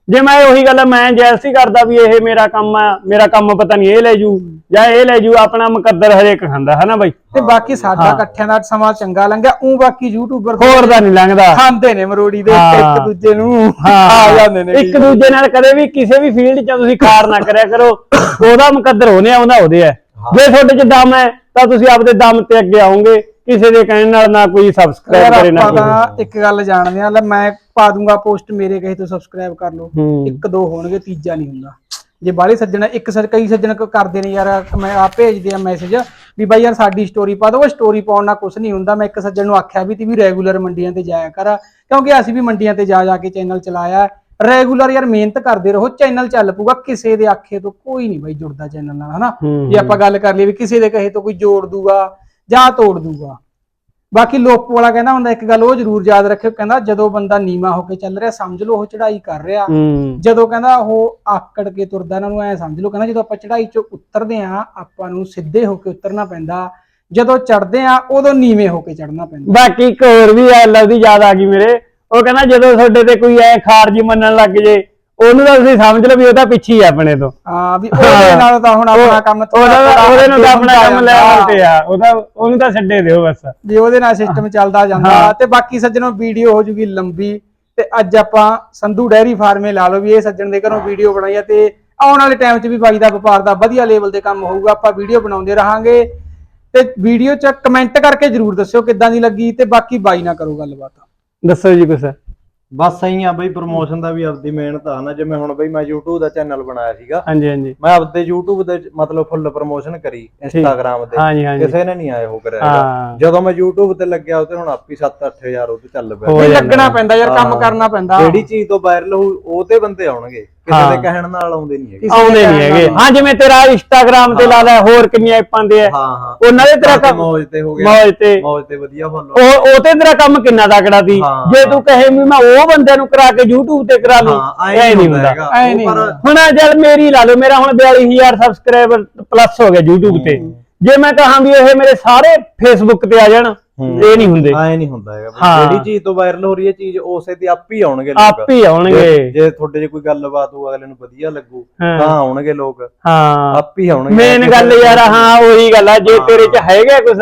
S1: ਜੇ ਮੈਂ ਉਹੀ ਗੱਲ ਆ, ਮੈਂ ਜੈਸੀ ਕਰਦਾ ਵੀ ਇਹ ਮੇਰਾ ਕੰਮ ਆ ਮੇਰਾ ਕੰਮ ਪਤਾ ਨਹੀਂ ਇਹ ਲੈ ਜੂ ਜਾਂ ਇਹ ਲੈ ਜੂ ਆਪਣਾ ਮੁਕੱਦਰ ਹਰੇਕ ਖਾਂਦਾ ਹਨਾ ਬਾਈ?
S2: ਤੇ ਬਾਕੀ ਸਾਡਾ ਇਕੱਠਿਆਂ ਦਾ ਸਮਾਂ ਚੰਗਾ ਲੰਘਿਆ ਉਹ ਬਾਕੀ ਯੂਟਿਊਬਰ
S1: ਹੋਰ ਦਾ ਨਹੀਂ ਲੰਘਦਾ।
S2: ਖਾਂਦੇ ਨੇ ਮਰੋੜੀ ਦੇ
S1: ਹਾਂ।
S2: ਇੱਕ ਦੂਜੇ ਨੂੰ ਆ
S1: ਹਾਂ
S2: ਜਾਂਦੇ ਨੇ
S1: ਇੱਕ ਦੂਜੇ ਨਾਲ ਕਦੇ ਵੀ ਕਿਸੇ ਵੀ ਫੀਲਡ 'ਚ ਤੁਸੀਂ ਖਾਰ ਨਾ ਕਰਿਆ ਕਰੋ ਉਹਦਾ ਮੁਕੱਦਰ ਹੋਣੇ ਆਉਂਦਾ ਉਹਦੇ ਹੈ। ਜੇ ਤੁਹਾਡੇ 'ਚ ਦਮ ਹੈ ਤਾਂ ਤੁਸੀਂ ਆਪਦੇ ਦਮ ਤੇ ਅੱਗੇ ਆਓਗੇ। ਕਿਸੇ ਦੇ ਕਹਿਣ ਨਾਲ ਨਾ ਕੋਈ ਸਬਸਕ੍ਰਾਈਬ ਕਰੇ ਨਾ ਕੋਈ।
S2: ਤਾਂ ਇੱਕ ਗੱਲ ਜਾਣਦੇ ਆ ਲੈ ਮੈਂ ਪਾ ਦੂੰਗਾ ਪੋਸਟ ਮੇਰੇ ਕਹੇ ਤੋਂ ਸਬਸਕ੍ਰਾਈਬ ਕਰ ਲਓ।
S1: ਹੂੰ।
S2: ਇੱਕ ਦੋ ਹੋਣਗੇ ਤੀਜਾ ਨਹੀਂ ਹੁੰਦਾ। ਜੇ ਬਾਹਲੇ ਸੱਜਣ ਇੱਕ ਸੱਜ ਕਈ ਸੱਜਣ ਕ- ਕਰਦੇ ਨੇ ਯਾਰ ਮੈਂ ਆ ਭੇਜਦੇ ਆ ਮੈਸੇਜ ਵੀ ਬਾਈ ਯਾਰ ਸਾਡੀ ਸਟੋਰੀ ਪਾ ਦਿਓ ਉਹ ਸਟੋਰੀ ਪਾਉਣ ਨਾਲ ਕੁਝ ਨਹੀਂ ਹੁੰਦਾ। ਮੈਂ ਇੱਕ ਸੱਜਣ ਨੂੰ ਆਖਿਆ ਵੀ ਤੀ ਵੀ ਰੈਗੂਲਰ ਮੰਡੀਆਂ ਤੇ ਜਾਇਆ ਕਰ ਕਿਉਂਕਿ ਅਸੀਂ ਵੀ ਮੰਡੀਆਂ ਤੇ ਜਾ ਜਾ ਕੇ ਚੈਨਲ ਚਲਾਇਆ। ਰੈਗੂਲਰ ਯਾਰ ਮਿਹਨਤ ਕਰਦੇ ਰਹੋ ਚੈਨਲ ਚੱਲ ਪੂਗਾ ਕਿਸੇ ਦੇ ਆਖੇ ਤੋਂ ਕੋਈ ਨਹੀਂ ਬਾਈ ਜੁੜਦਾ ਚੈਨਲ ਨਾਲ ਹਨਾ?
S1: ਹੂੰ,
S2: ਜੇ ਆਪਾਂ ਗੱਲ ਕਰ ਲਈਏ ਵੀ ਕਿਸੇ ਦੇ ਕਹੇ ਤੋਂ ਕੋਈ ਜੋੜ ਦੂਗਾ ਜਾਂ ਤੋੜ ਦੂਗਾ। ਬਾਕੀ ਲੋਕ ਵਾਲਾ ਕਹਿੰਦਾ ਹੁੰਦਾ ਇੱਕ ਗੱਲ ਉਹ ਜ਼ਰੂਰ ਯਾਦ ਰੱਖਿਓ ਕਹਿੰਦਾ ਜਦੋਂ ਬੰਦਾ ਨੀਵਾ ਹੋ ਕੇ ਚੱਲ ਰਿਹਾ ਸਮਝ ਲਓ ਉਹ ਚੜਾਈ ਕਰ ਰਿਹਾ।
S1: ਹੂੰ।
S2: ਜਦੋਂ ਕਹਿੰਦਾ ਉਹ ਆਕੜ ਕੇ ਤੁਰਦਾ ਇਹਨਾਂ ਨੂੰ ਐ ਸਮਝ ਲਓ ਕਹਿੰਦਾ ਜਦੋਂ ਆਪਾਂ ਚੜਾਈ ਚੋਂ ਉਤਰਦੇ ਆ ਆਪਾਂ ਨੂੰ ਸਿੱਧੇ ਹੋ ਕੇ ਉਤਰਨਾ ਪੈਂਦਾ। ਜਦੋਂ ਚੜਦੇ ਆ ਉਦੋਂ ਨੀਵੇਂ ਹੋ ਕੇ ਚੜਨਾ ਪੈਂਦਾ।
S1: ਬਾਕੀ ਇੱਕ ਹੋਰ ਵੀ ਐ ਲਵਦੀ ਯਾਦ ਆ ਗਈ ਮੇਰੇ। ਉਹ ਕਹਿੰਦਾ ਜਦੋਂ ਤੁਹਾਡੇ ਤੇ ਕੋਈ ਐ ਖਾਰਜੀ ਮੰਨਣ ਲੱਗ ਜੇ ਉਹਨੂੰ ਤਾਂ ਤੁਸੀਂ ਸਮਝ ਲਓ ਵੀ ਉਹ ਤਾਂ ਪਿੱਛੇ ਹੀ ਆ ਆਪਣੇ ਤੋਂ।
S2: ਹਾਂ ਵੀ ਉਹਦੇ ਨਾਲ ਤਾਂ ਹੁਣ ਆਪਣਾ ਕੰਮ
S1: ਉਹਦਾ
S2: ਥੋੜ੍ਹਾ
S1: ਉਹਦੇ ਨੂੰ ਤਾਂ ਆਪਣਾ ਕੰਮ ਲੈਵਲ ਤੇ ਆ। ਉਹਦਾ ਉਹਨੂੰ ਤਾਂ ਛੱਡੇ ਦਿਓ ਬਸ।
S2: ਵੀ ਉਹਦੇ ਨਾਲ ਸਿਸਟਮ ਚੱਲਦਾ ਜਾਂਦਾ। ਤੇ ਬਾਕੀ ਸੱਜਣੋ ਵੀਡੀਓ ਹੋ ਜੂਗੀ ਲੰਬੀ। ਤੇ ਅੱਜ ਆਪਾਂ ਸੰਧੂ ਡੈਰੀ ਫਾਰਮੇ ਲਾ ਲਓ ਵੀ ਇਹ ਸੱਜਣ ਦੇ ਘਰੋਂ ਵੀਡੀਓ ਬਣਾਈ ਆ ਤੇ ਆਉਣ ਵਾਲੇ ਟਾਈਮ 'ਚ ਵੀ ਬਾਈ ਦਾ ਵਪਾਰ ਦਾ ਵਧੀਆ ਲੈਵਲ ਤੇ ਕੰਮ ਹੋਊਗਾ। ਆਪਾਂ ਵੀਡੀਓ ਬਣਾਉਂਦੇ ਰਹਾਂਗੇ। ਤੇ ਵੀਡੀਓ 'ਚ ਕਮੈਂਟ ਕਰਕੇ ਜਰੂਰ ਦੱਸਿਓ ਕਿੱਦਾਂ ਦੀ ਲੱਗੀ ਤੇ ਬਾਕੀ ਬਾਈ ਨਾ ਕਰੋ ਗੱਲਬਾਤ।
S1: ਦੱਸੋ ਜੀ ਕੁਛ।
S3: ਬਸ ਸਹੀ ਆ ਬਈ ਪ੍ਰੋਮੋਸ਼ਨ ਦਾ ਵੀ ਆਪਦੀ ਮਿਹਨਤ ਆ ਨਾ ਜਿਵੇਂ ਹੁਣ ਬਈ ਮੈਂ YouTube ਦਾ ਚੈਨਲ ਬਣਾਇਆ ਸੀਗਾ।
S1: ਹਾਂਜੀ ਹਾਂਜੀ।
S3: ਮੈਂ ਆਪਦੇ YouTube ਦੇ ਮਤਲਬ ਫੁੱਲ ਪ੍ਰੋਮੋਸ਼ਨ ਕਰੀ Instagram
S1: ਹਾਂਜੀ ਹਾਂਜੀ।
S3: ਕਿਸੇ ਨੇ ਨਹੀਂ ਆਇਆ ਉਹ ਕਰਿਆ।
S1: ਹਾਂ।
S3: ਜਦੋਂ ਮੈਂ YouTube ਤੇ ਲੱਗਿਆ ਉਹ ਤੇ ਹੁਣ ਆਪੀ 7-8000 ਉਹ ਤੇ ਚੱਲ ਪਿਆ।
S1: ਹੋ
S2: ਲੱਗਣਾ ਪੈਂਦਾ ਯਾਰ ਕੰਮ
S3: ਹਾਂ।
S2: ਕਰਨਾ ਪੈਂਦਾ।
S3: ਜਿਹੜੀ ਚੀਜ਼ ਤੋਂ ਵਾਇਰਲ ਹੋਊ ਉਹ ਤੇ ਬੰਦੇ ਆਉਣਗੇ। ਕਿਸੇ। ਦੇ ਕਹਿਣ ਨਾਲ ਆਉਂਦੇ ਨਹੀਂ ਹੈਗੇ।
S1: ਆਉਂਦੇ ਨਹੀਂ ਹੈਗੇ। ਹਾਂ ਜਿਵੇਂ ਤੇਰਾ ਇੰਸਟਾਗ੍ਰam ਤੇ ਲਾ ਲੈ ਹੋਰ ਕਿੰਨੀਆਂ ਐਪਾਂ ਦੇ ਆ
S3: ਹਾਂ ਹਾਂ।
S1: ਉਹਨਾਂ ਦੇ ਤੇਰਾ ਕੰਮ
S3: ਮੌਜ ਤੇ ਹੋ ਗਿਆ।
S1: ਮੌਜ ਤੇ।
S3: ਮੌਜ ਤੇ ਵਧੀਆ ਫੋਲੋ
S1: ਉਹ ਉਹ ਤੇ ਤੇਰਾ ਕੰਮ ਕਿੰਨਾ ਤਕੜਾ ਸੀ। ਜੇ ਤੂੰ ਕਹੇ ਵੀ ਮੈਂ ਉਹ ਬੰਦੇ ਨੂੰ ਕਰਾ ਕੇ YouTube ਤੇ ਕਰਾ ਲੂੰ
S3: ਐ
S1: ਨਹੀਂ ਹੁੰਦਾ
S2: ਐਂ ਨਹੀਂ।
S1: ਹੁਣ ਜਦ ਮੇਰੀ ਲਾ ਲਓ ਮੇਰਾ ਹੁਣ 42000 ਸਬਸਕ੍ਰਾਈਬਰ ਪਲੱਸ ਹੋ ਗਿਆ YouTube ਤੇ। ਜੇ ਮੈਂ ਕਹਾਂ ਵੀ ਇਹ ਮੇਰੇ ਸਾਰੇ Facebook ਤੇ ਆ ਜਾਣ ਇਹ ਨਹੀਂ ਹੁੰਦੇ।
S3: ਐ ਨਹੀਂ ਹੁੰਦਾ ਹੈਗਾ।
S1: ਹਾਂ।
S3: ਜਿਹੜੀ ਚੀਜ਼ ਤੋਂ ਵਾਇਰਲ ਹੋ ਰਹੀ ਹੈ ਚੀਜ਼ ਉਸੇ ਤੇ ਆਪ ਹੀ ਆਉਣਗੇ ਲੋਕ।
S1: ਆਪ ਹੀ ਆਉਣਗੇ।
S3: ਜੇ- ਤੁਹਾਡੇ 'ਚ ਕੋਈ ਗੱਲਬਾਤ ਹੋ ਅਗਲੇ ਨੂੰ ਵਧੀਆ ਲੱਗੂ
S1: ਹਾਂ।
S3: ਤਾਂ ਆਉਣਗੇ ਲੋਕ।
S1: ਹਾਂ।
S3: ਆਪ ਹੀ ਆਉਣਗੇ।
S1: ਮੇਨ ਗੱਲ ਯਾਰ ਹਾਂ ਉਹੀ ਗੱਲ ਆ। ਜੇ ਤੇਰੇ 'ਚ ਹੈਗਾ ਕੁਛ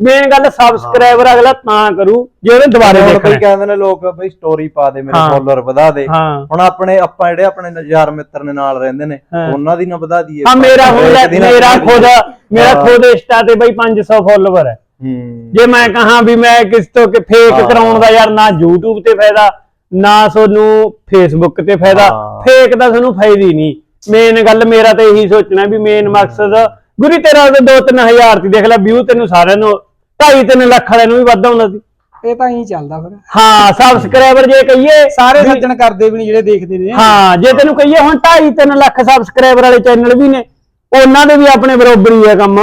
S1: ਮੇਨ ਗੱਲ ਸਬਸਕ੍ਰਾਈਬਰ ਅਗਲਾ ਤਾਂ ਕਰੂ ਜੇ ਉਹਨੇ ਦੁਬਾਰੇ
S3: ਹੁਣ
S1: ਦੇਖਣਾ।
S3: ਬਈ ਕਹਿੰਦੇ ਨੇ ਲੋਕ ਬਈ ਸਟੋਰੀ ਪਾ ਦੇ ਮੇਰੇ
S1: ਹਾਂ।
S3: ਫੋਲੋਅਰ ਵਧਾ ਦੇ।
S1: ਹਾਂ।
S3: ਹੁਣ ਆਪਣੇ ਆਪਾਂ ਜਿਹੜੇ ਆਪਣੇ ਯਾਰ ਮਿੱਤਰ ਨੇ ਨਾਲ ਰਹਿੰਦੇ ਨੇ
S1: ਹਾਂ।
S3: ਉਹਨਾਂ ਦੀ ਨਾ ਵਧਾ ਦਈਏ।
S1: ਹਾਂ ਮੇਰਾ ਹੁਣ
S3: ਇੱਕ
S1: ਮੇਰਾ
S3: ਆਪਣੀ-
S1: ਖੁਦ ਮੇਰਾ
S3: ਹਾਂ।
S1: ਖੁਦ ਇੰਸਟਾ ਤੇ ਬਈ 500 ਫਾਲੋਅਰ ਹੈ
S3: ਹੂੰ।
S1: ਜੇ ਮੈਂ ਕਹਾਂ ਵੀ ਮੈਂ ਕਿਸ ਤੋਂ ਕਿ ਫੇਕ। ਕਰਾਉਣ ਦਾ ਯਾਰ ਨਾ YouTube ਤੇ ਫਾਇਦਾ ਨਾ ਤੁਹਾਨੂੰ Facebook ਤੇ ਫਾਇਦਾ। ਫੇਕ ਦਾ ਤੁਹਾਨੂੰ ਫਾਇਦਾ ਹੀ ਨਹੀਂ। ਮੇਨ ਗੱਲ ਮੇਰਾ ਤਾਂ ਇਹੀ ਸੋਚਣਾ ਵੀ ਮੇਨ ਮਕਸਦ ਗੁਰੀ ਤੇਰਾ ਤਾਂ 2-3000 ਦੀ ਦੇਖ ਲੈ ਵਿਊ ਤੈਨੂੰ ਸਾਰਿਆਂ ਨੂੰ 2.5-3 ਲੱਖ ਵਾਲਿਆਂ ਨੂੰ ਵੀ ਵੱਧ ਆਉਂਦਾ ਸੀ।
S2: ਇਹ ਤਾਂ ਹੀ ਚੱਲਦਾ ਫਿਰ।
S1: ਹਾਂ ਸਬਸਕ੍ਰਾਈਬਰ ਜੇ ਕਹੀਏ
S2: ਸਾਰੇ ਸੱਜਣ ਕਰਦੇ ਵੀ ਨਹੀਂ ਜਿਹੜੇ ਦੇਖਦੇ ਨੇ।
S1: ਹਾਂ ਜੇ ਤੈਨੂੰ ਕਹੀਏ ਹੁਣ 2.5-3 ਲੱਖ ਸਬਸਕ੍ਰਾਈਬਰ ਵਾਲੇ ਚੈਨਲ ਵੀ ਨੇ ਉਹਨਾਂ ਦੇ ਵੀ ਆਪਣੇ ਬਰੋਬਰ ਹੀ ਹੈ ਕੰਮ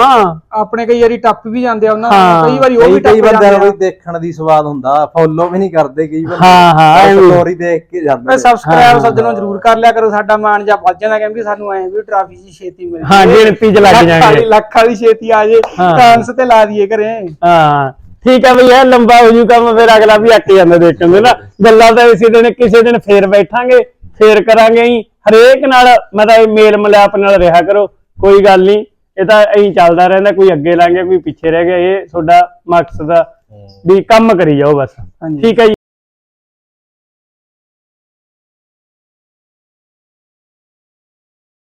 S2: ਆਪਣੇ ਕਈ ਵਾਰੀ ਟੱਪ ਵੀ ਜਾਂਦੇ ਆ ਉਹਨਾਂ
S1: ਹਾਂ।
S2: ਨੂੰ, ਕਈ ਵਾਰੀ ਉਹ
S3: ਕਈ
S2: ਵੀ
S3: ਕਈ
S2: ਟੱਪ ਜਾਂਦੇ ਆ
S3: ਵੀ ਦੇਖਣ ਦੀ ਸਵਾਦ ਹੁੰਦਾ ਫੋਲੋ ਵੀ ਨਹੀਂ ਕਰਦੇ ਕਈ ਬੰਦੇ
S1: ਹਾਂ, ਹਾਂ, ਐਵੇਂ।
S3: ਸਟੋਰੀ ਦੇਖ ਕੇ ਜਾਂਦੇ
S2: ਤੇ
S3: ਨੇ।
S2: ਸਬਸਕ੍ਰਾਈਬ ਸੱਜਣੋਂ ਜਰੂਰ ਕਰ ਲਿਆ ਕਰੋ ਸਾਡਾ ਮਾਨ ਜਾਂ ਵੱਜ ਜਾਂਦਾ ਕਿਉਂਕਿ ਸਾਨੂੰ ਐ ਵੀ ਟਰਾਫੀ ਜੀ ਛੇਤੀ ਮਿਲ
S1: ਹਾਂ,
S2: ਜਾਏ।
S1: ਗਿਣਤੀ 'ਚ ਲੱਗ
S2: ਲੱਖ
S1: ਜਾਣਗੇ।
S2: ਵਾਲੀ- ਲੱਖ ਵਾਲੀ ਛੇਤੀ ਆ ਜੇ
S1: ਹਾਂ।
S2: ਕਾਂਸ ਤੇ ਲਾ ਦਈਏ ਘਰੇ
S1: ਹਾਂ ਠੀਕ ਹੈ ਬਈ ਇਹ ਲੰਬਾ ਹੋ ਜੂ ਕੰਮ ਫਿਰ ਅਗਲਾ ਵੀ ਅੱਕ ਜਾਂਦਾ ਦੇਖਣ ਦੇ ਨਾ ਗੱਲਾਂ ਤਾਂ ਇਸੇ ਦਿਨ ਕਿਸੇ ਦਿਨ ਫੇਰ ਬੈਠਾਂਗੇ ਫੇਰ ਕਰਾਂਗੇ ਹੀ ਹਰੇਕ ਨਾਲ ਮਤਲਬ ਮੇਲ ਮਿਲਾਪ ਨਾਲ ਰਿਹਾ ਕਰੋ ਕੋਈ ਗੱਲ ਨਹੀਂ ਇਹ ਤਾਂ ਐਂ ਚੱਲਦਾ ਰਹਿੰਦਾ ਕੋਈ ਅੱਗੇ ਲੰਘ ਗਿਆ ਕੋਈ ਪਿੱਛੇ ਰਹਿ ਗਿਆ ਇਹ ਤੁਹਾਡਾ ਮਕਸਦ ਆ ਵੀ ਕੰਮ ਕਰੀ ਜਾਓ ਬਸ। ਠੀਕ ਹੈ ਜੀ।